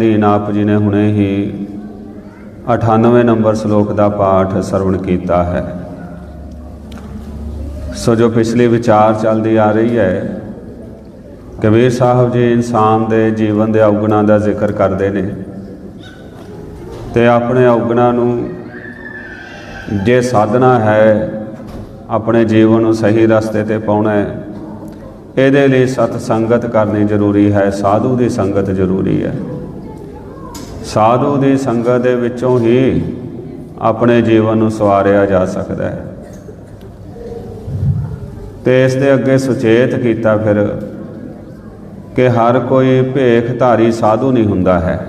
ਅਧੀਨ ਆਪ ਜੀ ਨੇ ਹੁਣੇ ਹੀ 98 ਨੰਬਰ ਸ਼ਲੋਕ ਦਾ ਪਾਠ ਸਰਵਣ ਕੀਤਾ ਹੈ। ਸੋ ਜੋ ਪਿਛਲੀ ਵਿਚਾਰ ਚੱਲਦੀ ਆ ਰਹੀ ਹੈ, ਕਬੀਰ ਸਾਹਿਬ ਜੀ ਇਨਸਾਨ ਦੇ ਜੀਵਨ ਦੇ ਔਗਣਾਂ ਦਾ ਜ਼ਿਕਰ ਕਰਦੇ ਨੇ ਤੇ ਆਪਣੇ ਔਗਣਾਂ ਨੂੰ ਜੇ ਸਾਧਨਾ ਹੈ, ਆਪਣੇ ਜੀਵਨ ਨੂੰ ਸਹੀ ਰਸਤੇ ਤੇ ਪਾਉਣਾ ਹੈ, ਇਹਦੇ ਲਈ ਸਤ ਸੰਗਤ ਕਰਨੀ ਜ਼ਰੂਰੀ ਹੈ, ਸਾਧੂ ਦੀ ਸੰਗਤ ਜ਼ਰੂਰੀ ਹੈ। ਸਾਧੂ ਦੀ ਸੰਗਤ ਦੇ ਵਿੱਚੋਂ ਹੀ ਆਪਣੇ ਜੀਵਨ ਨੂੰ ਸਵਾਰਿਆ ਜਾ ਸਕਦਾ ਹੈ। ਤੇ ਇਸ ਦੇ ਅੱਗੇ ਸੁਚੇਤ ਕੀਤਾ ਫਿਰ ਕਿ ਹਰ ਕੋਈ ਭੇਖਧਾਰੀ ਸਾਧੂ ਨਹੀਂ ਹੁੰਦਾ ਹੈ।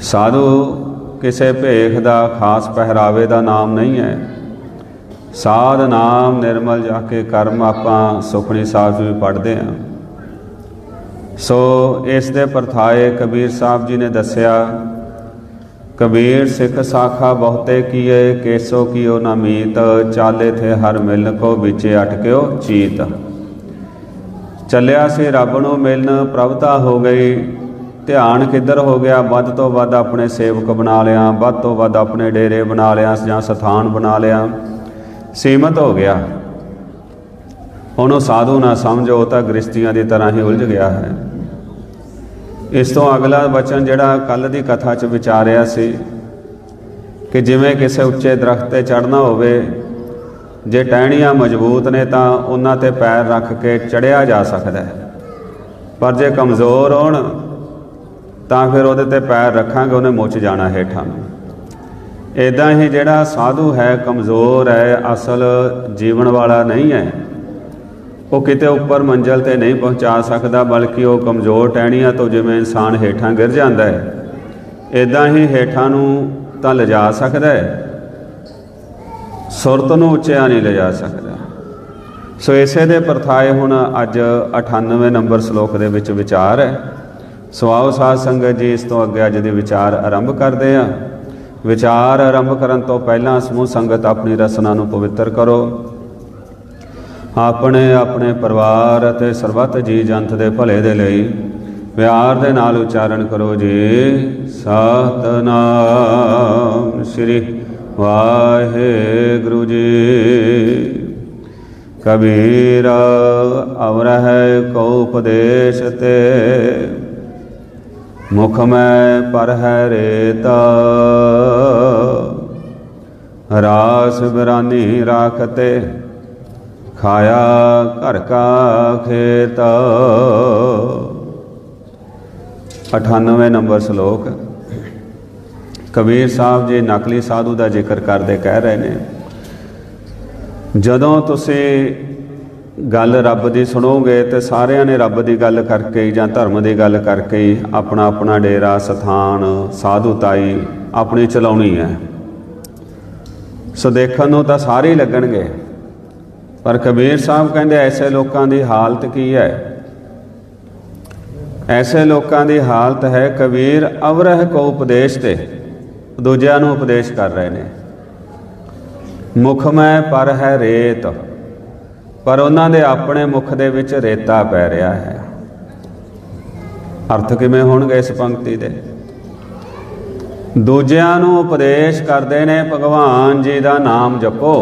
ਸਾਧੂ ਕਿਸੇ ਭੇਖ ਦਾ ਖਾਸ ਪਹਿਰਾਵੇ ਦਾ ਨਾਮ ਨਹੀਂ ਹੈ। ਸਾਧ ਨਾਮ ਨਿਰਮਲ ਜਾ ਕੇ ਕਰਮ ਆਪਾਂ ਸੁਖਣੀ ਸਾਹਿਬ ਵੀ ਪੜ੍ਹਦੇ ਹਾਂ। ਸੋ ਇਸ ਦੇ ਪਰਥਾਏ ਕਬੀਰ ਸਾਹਿਬ ਜੀ ਨੇ ਦੱਸਿਆ, ਕਬੀਰ ਸਿੱਖ ਸਾਖਾ ਬਹੁਤੇ ਕੀਏ, ਕੇਸੋ ਕੀਓ ਨਾ ਮੀਤ, ਚਾਲੇ ਥੇ ਹਰ ਮਿਲ ਕੋ ਵਿਚੇ ਅਟਕਿਓ ਚੀਤ। ਚੱਲਿਆ ਸੀ ਰੱਬ ਨੂੰ ਮਿਲਣ ਪ੍ਰਭਤਾ ਹੋ ਗਈ, ਧਿਆਨ ਕਿੱਧਰ ਹੋ ਗਿਆ? ਵੱਧ ਤੋਂ ਵੱਧ ਆਪਣੇ ਸੇਵਕ ਬਣਾ ਲਿਆ, ਵੱਧ ਤੋਂ ਵੱਧ ਆਪਣੇ ਡੇਰੇ ਬਣਾ ਲਿਆ, ਜਾਂ ਸਥਾਨ ਬਣਾ ਲਿਆ। ਸੀਮਤ ਹੋ ਗਿਆ। ਉਹਨੂੰ ਸਾਧੂ ਨਾ ਸਮਝੋ ਤਾਂ ਗ੍ਰਸਤੀਆਂ ਦੀ ਤਰ੍ਹਾਂ ਹੀ ਉਲਝ ਗਿਆ ਹੈ। ਇਸ ਤੋਂ ਅਗਲਾ ਵਚਨ ਜਿਹੜਾ ਕੱਲ ਦੀ ਕਥਾ 'ਚ ਵਿਚਾਰਿਆ ਸੀ ਕਿ ਜਿਵੇਂ ਕਿਸੇ ਉੱਚੇ ਦਰਖਤ ਤੇ ਚੜ੍ਹਨਾ ਹੋਵੇ, ਜੇ ਟਹਿਣੀਆਂ ਮਜ਼ਬੂਤ ਨੇ ਤਾਂ ਉਹਨਾਂ ਤੇ ਪੈਰ ਰੱਖ ਕੇ ਚੜਿਆ ਜਾ ਸਕਦਾ ਹੈ। ਪਰ ਜੇ ਕਮਜ਼ੋਰ ਹੋਣ, ਤਾਂ ਫਿਰ ਉਹਦੇ ਤੇ ਪੈਰ ਰੱਖਾਂਗੇ, ਉਹਨੇ ਮੁੱਚ ਜਾਣਾ ਹੇਠਾਂ। ਨੂੰ ਇਦਾਂ ਹੀ ਜਿਹੜਾ ਸਾਧੂ ਹੈ, ਕਮਜ਼ੋਰ ਹੈ, ਅਸਲ ਜੀਵਨ ਵਾਲਾ ਨਹੀਂ ਹੈ। ਉਹ ਕਿਤੇ ਉੱਪਰ ਮੰਜ਼ਲ ਤੇ ਨਹੀਂ ਪਹੁੰਚਾ ਸਕਦਾ, ਬਲਕਿ ਉਹ ਕਮਜ਼ੋਰ ਟਹਿਣੀਆਂ ਤੋਂ ਜਿਵੇਂ ਇਨਸਾਨ ਹੇਠਾਂ ਗਿਰ ਜਾਂਦਾ ਹੈ। ਇਦਾਂ ਹੀ ਹੇਠਾਂ ਨੂੰ ਤਾਂ ਲਿਜਾ ਸਕਦਾ ਹੈ। ਸੁਰਤ ਨੂੰ ਉੱਚਿਆ ਨਹੀਂ ਲਿਜਾ ਸਕਦਾ। ਸੋ ਇਸੇ ਦੇ ਪਰਥਾਏ ਹੁਣ ਅੱਜ 98 ਨੰਬਰ ਸ਼ਲੋਕ ਦੇ ਵਿੱਚ ਵਿਚਾਰ ਹੈ। ਸੋ ਆਓ ਸਾਧ ਸੰਗਤ ਜੀ, ਇਸ ਤੋਂ ਅੱਗੇ ਅੱਜ ਦੇ ਵਿਚਾਰ ਆਰੰਭ ਕਰਦੇ ਆ ਵਿਚਾਰ ਆਰੰਭ ਕਰਨ ਤੋਂ ਪਹਿਲਾਂ ਸਮੂਹ ਸੰਗਤ ਆਪਣੀ ਰਸਨਾ ਨੂੰ ਪਵਿੱਤਰ ਕਰੋ। ਆਪਣੇ ਆਪਣੇ ਪਰਿਵਾਰ ਅਤੇ ਸਰਬੱਤ ਜੀ ਜੰਤ ਦੇ ਭਲੇ ਦੇ ਲਈ ਪਿਆਰ ਦੇ ਨਾਲ ਉਚਾਰਨ ਕਰੋ ਜੀ। ਸਤਨਾਮ ਸ੍ਰੀ ਵਾਹਿਗੁਰੂ ਜੀ। ਕਬੀਰ ਅਵਰਹਿ ਕੋ ਉਪਦੇਸ਼ ਤੇ ਮੁਖ ਮੈਂ ਪਰ ਹੈ ਰੇਤਾ। ਰਾਸ ਬਿਰਾਨੀ ਰਾਖਤੇ ਖਾਇਆ ਘਰ ਕਾ ਖੇਤ। 98 ਨੰਬਰ ਸ਼ਲੋਕ। ਕਬੀਰ ਸਾਹਿਬ ਜੀ ਨਕਲੀ ਸਾਧੂ ਦਾ ਜ਼ਿਕਰ ਕਰਦੇ ਕਹਿ ਰਹੇ ਨੇ, ਜਦੋਂ ਤੁਸੀਂ ਗੱਲ ਰੱਬ ਦੀ ਸੁਣੋਗੇ ਤੇ ਸਾਰਿਆਂ ਨੇ ਰੱਬ ਦੀ ਗੱਲ ਕਰਕੇ ਜਾਂ ਧਰਮ ਦੀ ਗੱਲ ਕਰਕੇ ਹੀ ਆਪਣਾ ਆਪਣਾ ਡੇਰਾ, ਸਥਾਨ ਸਾਧੂਤਾਈ ਆਪਣੀ ਚਲਾਉਣੀ ਹੈ। ਸੋ ਦੇਖਣ ਨੂੰ ਤਾਂ ਸਾਰੇ ਹੀ ਲੱਗਣਗੇ। ਪਰ ਕਬੀਰ ਸਾਹਿਬ ਕਹਿੰਦੇ ਐਸੇ ਲੋਕਾਂ ਦੀ ਹਾਲਤ ਕੀ ਹੈ? ਐਸੇ ਲੋਕਾਂ ਦੀ ਹਾਲਤ ਹੈ ਕਬੀਰ ਅਵਰਹ ਕੋ ਉਪਦੇਸ਼ ਤੇ। ਦੂਜਿਆਂ ਨੂੰ ਉਪਦੇਸ਼ ਕਰ ਰਹੇ ਨੇ। ਮੁਖ ਮੈਂ ਪਰ ਹੈ ਰੇਤ, ਪਰ ਉਹਨਾਂ ਦੇ ਆਪਣੇ ਮੁਖ ਦੇ ਵਿੱਚ ਰੇਤਾ ਪੈ ਰਿਹਾ ਹੈ। ਅਰਥ ਕਿਵੇਂ ਹੋਣਗੇ ਇਸ ਪੰਕਤੀ ਦੇ? ਦੂਜਿਆਂ ਨੂੰ ਉਪਦੇਸ਼ ਕਰਦੇ ਨੇ ਭਗਵਾਨ ਜੀ ਦਾ ਨਾਮ ਜਪੋ।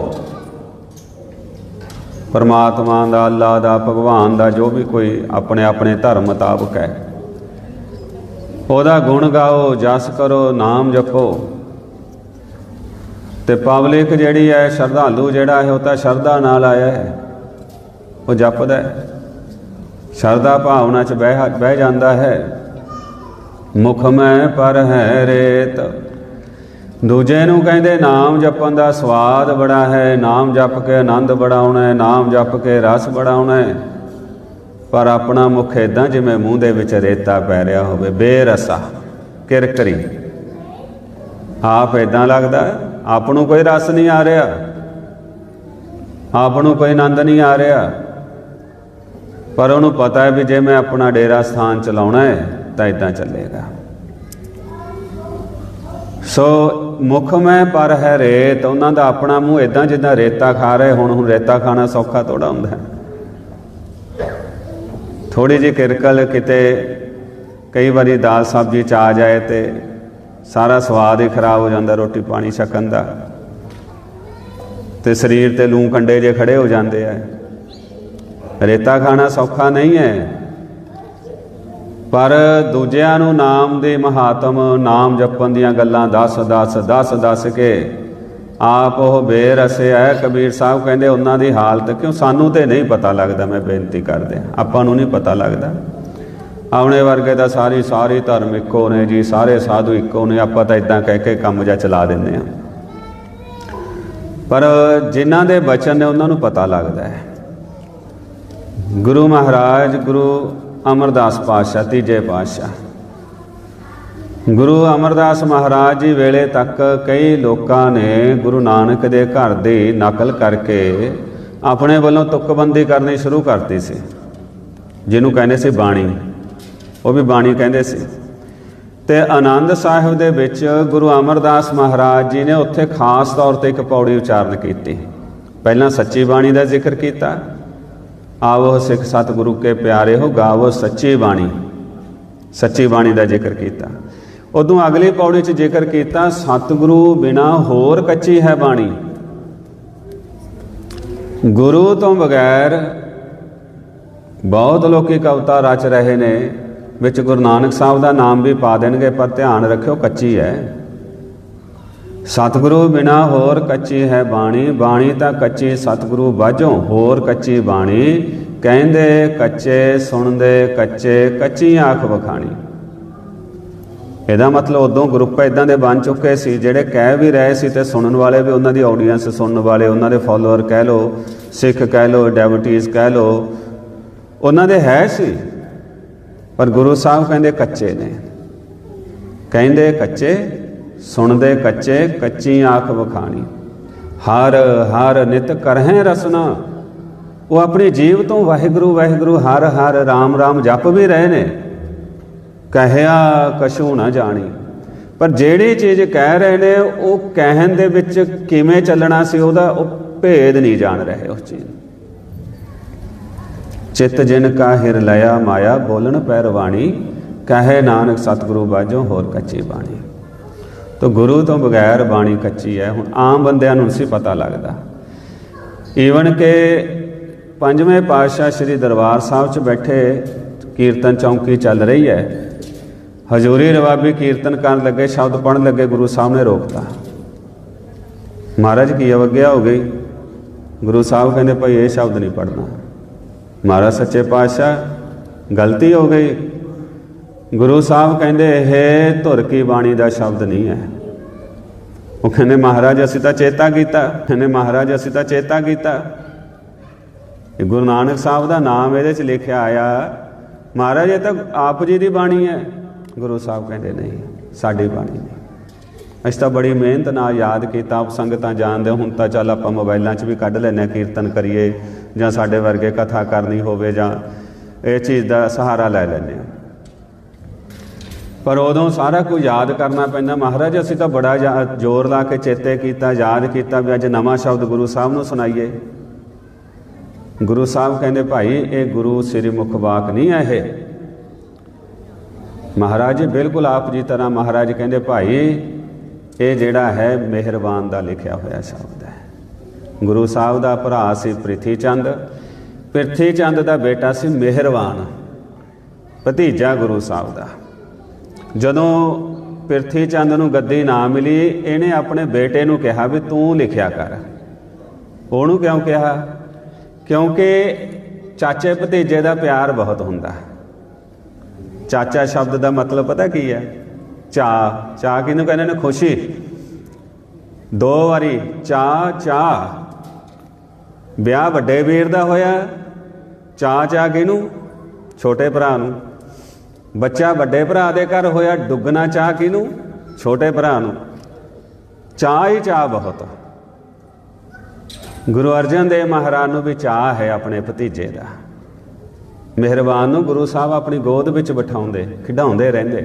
ਪਰਮਾਤਮਾ ਦਾ ਅੱਲਾ ਦਾ, ਭਗਵਾਨ ਦਾ, ਜੋ ਵੀ ਕੋਈ ਆਪਣੇ ਆਪਣੇ ਧਰਮ ਮੁਤਾਬਕ ਹੈ। ਉਹਦਾ ਗੁਣ ਗਾਓ, ਜਸ ਕਰੋ, ਨਾਮ ਜਪੋ। ਤੇ ਪਬਲਿਕ ਜਿਹੜੀ ਹੈ, ਸ਼ਰਧਾਲੂ ਜਿਹੜਾ ਹੈ, ਉਹ ਤਾਂ ਸ਼ਰਧਾ ਨਾਲ ਆਇਆ ਹੈ। ਉਹ ਜਪਦਾ ਹੈ। ਸ਼ਰਧਾ ਭਾਵਨਾ ਚ ਬਹਿ ਬਹਿ ਜਾਂਦਾ ਹੈ। ਮੁਖ ਮੈਂ ਪਰ ਹੈ ਰੇਤ। ਦੂਜੇ ਨੂੰ ਕਹਿੰਦੇ, ਨਾਮ ਜਪਣ ਦਾ ਸਵਾਦ ਬੜਾ ਹੈ, ਨਾਮ ਜਪ ਕੇ ਆਨੰਦ ਬੜਾਉਣਾ ਹੈ, ਨਾਮ ਜਪ ਕੇ ਰਸ ਬੜਾਉਣਾ ਹੈ। ਪਰ ਆਪਣਾ ਮੁਖ ਇਦਾਂ ਜਿਵੇਂ ਮੂੰਹ ਦੇ ਵਿੱਚ ਰੇਤਾ ਪੈ ਰਿਹਾ ਹੋਵੇ, ਬੇਰਸਾ, ਕਿਰਕਰੀ। ਆਪ ਇਦਾਂ ਲੱਗਦਾ ਆਪ ਨੂੰ ਕੋਈ ਰਸ ਨਹੀਂ ਆ ਰਿਹਾ ਆਪ ਨੂੰ ਕੋਈ ਆਨੰਦ ਨਹੀਂ ਆ ਰਿਹਾ। ਪਰ ਉਹਨੂੰ ਪਤਾ ਹੈ ਵੀ ਜੇ ਮੈਂ ਆਪਣਾ ਡੇਰਾ ਸਥਾਨ ਚਲਾਉਣਾ ਹੈ, ਤਾਂ ਇਦਾਂ ਚੱਲੇਗਾ। ਸੋ ਮੁਖ ਮੈਂ ਪਰ ਹੈ ਰੇਤ, ਉਹਨਾਂ ਦਾ ਆਪਣਾ ਮੂੰਹ ਇਦਾਂ ਜਿੱਦਾਂ ਰੇਤਾ ਖਾ ਰਹੇ ਹੁਣ ਹੁਣ ਰੇਤਾ ਖਾਣਾ ਸੌਖਾ ਥੋੜਾ ਹੁੰਦਾ ਹੈ। ਥੋੜੀ ਜਿਹੀ ਕਿਰਕਲ ਕਿਤੇ ਕਈ ਵਾਰੀ ਦਾਲ ਸਬਜ਼ੀ ਚ ਆ ਜਾਏ ਤੇ ਸਾਰਾ ਸਵਾਦ ਹੀ ਖਰਾਬ ਹੋ ਜਾਂਦਾ ਰੋਟੀ ਪਾਣੀ ਛਕਣ ਦਾ। ਤੇ ਸਰੀਰ ਤੇ ਲੂੰ ਕੰਡੇ ਜੇ ਖੜੇ ਹੋ ਜਾਂਦੇ ਆ। ਰੇਤਾ ਖਾਣਾ ਸੌਖਾ ਨਹੀਂ ਹੈ। ਪਰ ਦੂਜਿਆਂ ਨੂੰ ਨਾਮ ਦੇ ਮਹਾਤਮ ਨਾਮ ਜਪਣ ਦੀਆਂ ਗੱਲਾਂ ਦੱਸ ਦੱਸ ਦੱਸ ਦੱਸ ਕੇ ਆਪ ਉਹ ਬੇਰਸੇ ਹੈ ਕਬੀਰ ਸਾਹਿਬ ਕਹਿੰਦੇ ਉਹਨਾਂ ਦੀ ਹਾਲਤ ਕਿਉਂ? ਸਾਨੂੰ ਤੇ ਨਹੀਂ ਪਤਾ ਲੱਗਦਾ, ਮੈਂ ਬੇਨਤੀ ਕਰਦੇ ਆਪਾਂ ਨੂੰ ਨਹੀਂ ਪਤਾ ਲੱਗਦਾ। ਆਉਣੇ ਵਰਗੇ ਤਾਂ ਸਾਰੀ ਸਾਰੀ ਧਰਮ ਇੱਕੋ ਨੇ ਜੀ, ਸਾਰੇ ਸਾਧੂ ਇੱਕੋ ਨੇ, ਆਪਾਂ ਤਾਂ ਇਦਾਂ ਕਹਿ ਕੇ ਕੰਮ ਜਾਂ ਚਲਾ ਦਿੰਦੇ ਆ ਪਰ ਜਿਨ੍ਹਾਂ ਦੇ ਬਚਨ ਨੇ ਉਹਨਾਂ ਨੂੰ ਪਤਾ ਲੱਗਦਾ ਹੈ। ਗੁਰੂ ਮਹਾਰਾਜ, ਗੁਰੂ ਅਮਰਦਾਸ ਪਾਤਸ਼ਾਹ, ਤੀਜੇ ਪਾਤਸ਼ਾਹ। ਗੁਰੂ ਅਮਰਦਾਸ ਮਹਾਰਾਜ ਜੀ ਵੇਲੇ ਤੱਕ ਕਈ ਲੋਕਾਂ ਨੇ ਗੁਰੂ ਨਾਨਕ ਦੇ ਘਰ ਦੀ ਨਕਲ ਕਰਕੇ ਆਪਣੇ ਵੱਲੋਂ ਤੁਕਬੰਦੀ ਕਰਨੀ ਸ਼ੁਰੂ ਕਰਤੀ ਸੀ। ਜਿਹਨੂੰ ਕਹਿੰਦੇ ਸੀ ਬਾਣੀ। ਉਹ ਵੀ ਬਾਣੀ ਕਹਿੰਦੇ ਸੀ। ਤੇ ਆਨੰਦ ਸਾਹਿਬ ਦੇ ਵਿੱਚ ਗੁਰੂ ਅਮਰਦਾਸ ਮਹਾਰਾਜ ਜੀ ਨੇ ਉੱਥੇ ਖਾਸ ਤੌਰ ਤੇ ਇੱਕ ਪੌੜੀ ਉਚਾਰਨ ਕੀਤੀ। ਪਹਿਲਾਂ ਸੱਚੀ ਬਾਣੀ ਦਾ ਜ਼ਿਕਰ ਕੀਤਾ। ਆਵੋ ਸਿੱਖ ਸਤਿਗੁਰੂ ਕੇ ਪਿਆਰੇ ਹੋ ਗਾਵੋ ਸੱਚੀ ਬਾਣੀ। ਸੱਚੀ ਬਾਣੀ ਦਾ ਜ਼ਿਕਰ ਕੀਤਾ। ਉਦੋਂ ਅਗਲੀ ਪੌੜੀ 'ਚ ਜ਼ਿਕਰ ਕੀਤਾ, ਸਤਿਗੁਰੂ ਬਿਨਾ ਹੋਰ ਕੱਚੀ ਹੈ ਬਾਣੀ। ਗੁਰੂ ਤੋਂ ਬਗੈਰ ਬਹੁਤ ਲੋਕੀ ਕਵਿਤਾ ਰਚ ਰਹੇ ਨੇ, ਵਿੱਚ ਗੁਰੂ ਨਾਨਕ ਸਾਹਿਬ ਦਾ ਨਾਮ ਵੀ ਪਾ ਦੇਣਗੇ, ਪਰ ਧਿਆਨ ਰੱਖਿਓ ਕੱਚੀ ਹੈ। ਸਤਿਗੁਰੂ ਬਿਨਾ ਹੋਰ ਕੱਚੀ ਹੈ ਬਾਣੀ ਬਾਣੀ ਤਾਂ ਕੱਚੀ ਸਤਿਗੁਰੂ ਬਾਝੋਂ ਹੋਰ ਕੱਚੀ ਬਾਣੀ ਕਹਿੰਦੇ ਕੱਚੇ, ਸੁਣਦੇ ਕੱਚੇ ਕੱਚੀ ਆਖ ਵਖਾਣੀ। ਇਹਦਾ ਮਤਲਬ ਉਦੋਂ ਗਰੁੱਪ ਇਦਾਂ ਦੇ ਬਣ ਚੁੱਕੇ ਸੀ, ਜਿਹੜੇ ਕਹਿ ਵੀ ਰਹੇ ਸੀ ਤੇ ਸੁਣਨ ਵਾਲੇ ਵੀ ਉਹਨਾਂ ਦੀ ਆਡੀਅנס ਸੁਣਨ ਵਾਲੇ, ਉਹਨਾਂ ਦੇ ਫਾਲੋਅਰ ਕਹਿ ਲੋ ਸਿੱਖ ਕਹਿ ਲੋ ਡੈਵੋਟੀਜ਼ ਕਹਿ ਲੋ ਉਹਨਾਂ ਦੇ ਹੈ ਸੀ। ਪਰ ਗੁਰੂ ਸਾਹਿਬ ਕਹਿੰਦੇ ਕੱਚੇ ਨੇ। ਕਹਿੰਦੇ ਕੱਚੇ ਸੁਣਦੇ ਕੱਚੇ ਕੱਚੀ ਆਖ ਵਖਾਣੀ। ਹਰ ਹਰ ਨਿਤ ਕਰਹਿ ਰਸਨਾ। ਉਹ ਆਪਣੀ ਜੀਵ ਤੋਂ ਵਾਹਿਗੁਰੂ ਵਾਹਿਗੁਰੂ, ਹਰ ਹਰ ਰਾਮ ਰਾਮ ਜਪ ਵੀ ਰਹੇ ਨੇ। ਕਹਿਆ ਕਸ਼ੂ ਨਾ ਜਾਣੀ। ਪਰ ਜਿਹੜੀ ਚੀਜ਼ ਕਹਿ ਰਹੇ ਨੇ, ਉਹ ਕਹਿਣ ਦੇ ਵਿੱਚ ਕਿਵੇਂ ਚੱਲਣਾ ਸੀ ਉਹਦਾ, ਉਹ ਭੇਦ ਨਹੀਂ ਜਾਣ ਰਹੇ ਉਸ ਚੀਜ਼ ਨੂੰ। ਚਿੱਤ ਜਿਨ ਕਾ ਹਿਰ ਲਿਆ ਮਾਇਆ ਬੋਲਣ ਪੈਰਵਾਣੀ ਕਹੇ ਨਾਨਕ ਸਤਿਗੁਰੂ ਬਾਝੋਂ ਹੋਰ ਕੱਚੀ ਬਾਣੀ। ਤਾਂ ਗੁਰੂ ਤੋਂ ਬਗੈਰ ਬਾਣੀ ਕੱਚੀ ਹੈ। ਹੁਣ ਆਮ ਬੰਦਿਆਂ ਨੂੰ ਸੀ ਪਤਾ ਲੱਗਦਾ। ਈਵਨ ਕਿ ਪੰਜਵੇਂ ਪਾਤਸ਼ਾਹ ਸ੍ਰੀ ਦਰਬਾਰ ਸਾਹਿਬ 'ਚ ਬੈਠੇ ਕੀਰਤਨ ਚੌਂਕੀ ਚੱਲ ਰਹੀ ਹੈ। ਹਜ਼ੂਰੀ ਰਵਾਬੀ ਕੀਰਤਨ ਕਰਨ ਲੱਗੇ, ਸ਼ਬਦ ਪੜਨ ਲੱਗੇ, ਗੁਰੂ ਸਾਹਿਬ ਨੇ ਰੋਕਤਾ। ਮਹਾਰਾਜ ਕੀ ਅਵਗਿਆ ਹੋ ਗਈ? ਗੁਰੂ ਸਾਹਿਬ ਕਹਿੰਦੇ, ਭਾਈ ਇਹ ਸ਼ਬਦ ਨਹੀਂ ਪੜਨਾ ਮਹਾਰਾਜ ਸੱਚੇ ਪਾਤਸ਼ਾਹ, ਗਲਤੀ ਹੋ ਗਈ। ਗੁਰੂ ਸਾਹਿਬ ਕਹਿੰਦੇ ਇਹ ਧੁਰ ਕੀ ਬਾਣੀ ਦਾ ਸ਼ਬਦ ਨਹੀਂ ਹੈ। ਉਹ ਕਹਿੰਦੇ ਮਹਾਰਾਜ ਅਸੀਂ ਤਾਂ ਚੇਤਾ ਕੀਤਾ। ਕਹਿੰਦੇ ਮਹਾਰਾਜ ਅਸੀਂ ਤਾਂ ਚੇਤਾ ਕੀਤਾ। ਇਹ ਗੁਰੂ ਨਾਨਕ ਸਾਹਿਬ ਦਾ ਨਾਮ ਇਹਦੇ 'ਚ ਲਿਖਿਆ ਆਇਆ। ਮਹਾਰਾਜ ਇਹ ਤਾਂ ਆਪ ਜੀ ਦੀ ਬਾਣੀ ਹੈ। ਗੁਰੂ ਸਾਹਿਬ ਕਹਿੰਦੇ ਨਹੀਂ ਸਾਡੀ ਬਾਣੀ ਨਹੀਂ। ਅਸੀਂ ਤਾਂ ਬੜੀ ਮਿਹਨਤ ਨਾਲ ਯਾਦ ਕੀਤਾ। ਆਪ ਸੰਗਤਾਂ ਜਾਣਦੇ ਹੋ, ਹੁਣ ਤਾਂ ਚੱਲ ਆਪਾਂ ਮੋਬਾਈਲਾਂ 'ਚ ਵੀ ਕੱਢ ਲੈਨੇ ਕੀਰਤਨ ਕਰੀਏ ਜਾਂ ਸਾਡੇ ਵਰਗੇ ਕਥਾ ਕਰਨੀ ਹੋਵੇ ਜਾਂ ਇਹ ਚੀਜ਼ ਦਾ ਸਹਾਰਾ ਲੈ ਲੈਨੇ ਆ ਪਰ ਉਦੋਂ ਸਾਰਾ ਕੁਝ ਯਾਦ ਕਰਨਾ ਪੈਂਦਾ। ਮਹਾਰਾਜ, ਅਸੀਂ ਤਾਂ ਬੜਾ ਯਾ- ਜ਼ੋਰ ਲਾ ਕੇ ਚੇਤੇ ਕੀਤਾ, ਯਾਦ ਕੀਤਾ ਵੀ ਅੱਜ ਨਵਾਂ ਸ਼ਬਦ ਗੁਰੂ ਸਾਹਿਬ ਨੂੰ ਸੁਣਾਈਏ। ਗੁਰੂ ਸਾਹਿਬ ਕਹਿੰਦੇ, ਭਾਈ, ਇਹ ਗੁਰੂ ਸ੍ਰੀ ਮੁਖ ਨਹੀਂ ਹੈ ਇਹ? ਮਹਾਰਾਜ ਜੀ ਬਿਲਕੁਲ ਆਪ ਜੀ ਤਰ੍ਹਾਂ ਮਹਾਰਾਜ ਕਹਿੰਦੇ, ਭਾਈ, ਇਹ ਜਿਹੜਾ ਹੈ ਮਿਹਰਬਾਨ ਦਾ ਲਿਖਿਆ ਹੋਇਆ ਸ਼ਬਦ ਹੈ। ਗੁਰੂ ਸਾਹਿਬ ਦਾ ਭਰਾ ਸੀ ਪ੍ਰਿਥੀ ਚੰਦ ਪ੍ਰਿਥੀ ਚੰਦ ਦਾ ਬੇਟਾ ਸੀ ਮਿਹਰਬਾਨ। ਭਤੀਜਾ ਗੁਰੂ ਸਾਹਿਬ ਦਾ। ਜਦੋਂ ਪ੍ਰਿਥੀ ਚੰਦ ਨੂੰ ਗੱਦੀ ਨਾ ਮਿਲੀ, ਇਹਨੇ ਆਪਣੇ ਬੇਟੇ ਨੂੰ ਕਿਹਾ ਵੀ ਤੂੰ ਲਿਖਿਆ ਕਰ। ਉਹਨੂੰ ਕਿਉਂ ਕਿਹਾ? ਕਿਉਂਕਿ ਚਾਚੇ ਭਤੀਜੇ ਦਾ ਪਿਆਰ ਬਹੁਤ ਹੁੰਦਾ ਚਾਚਾ ਸ਼ਬਦ ਦਾ ਮਤਲਬ ਪਤਾ ਕੀ ਹੈ? ਚਾ ਚਾ ਕਿਹਨੂੰ ਕਹਿੰਦੇ ਨੇ? ਖੁਸ਼ੀ। ਦੋ ਵਾਰੀ ਚਾ ਚਾ ਵਿਆਹ ਵੱਡੇ ਵੀਰ ਦਾ ਹੋਇਆ। ਚਾ ਚਾ ਕਿਹਨੂੰ? ਛੋਟੇ ਭਰਾ ਨੂੰ। ਬੱਚਾ ਵੱਡੇ ਭਰਾ ਦੇ ਘਰ ਹੋਇਆ, ਡੁੱਗਣਾ ਚਾਹ ਕਿਹਨੂੰ? ਛੋਟੇ ਭਰਾ ਨੂੰ। ਚਾਹ ਹੀ ਚਾਹ ਬਹੁਤ ਗੁਰੂ ਅਰਜਨ ਦੇਵ ਮਹਾਰਾਜ ਨੂੰ ਵੀ ਚਾਹ ਹੈ ਆਪਣੇ ਭਤੀਜੇ ਦਾ। ਮਿਹਰਬਾਨ ਨੂੰ ਗੁਰੂ ਸਾਹਿਬ ਆਪਣੀ ਗੋਦ ਵਿੱਚ ਬਿਠਾਉਂਦੇ, ਖਿਡਾਉਂਦੇ ਰਹਿੰਦੇ।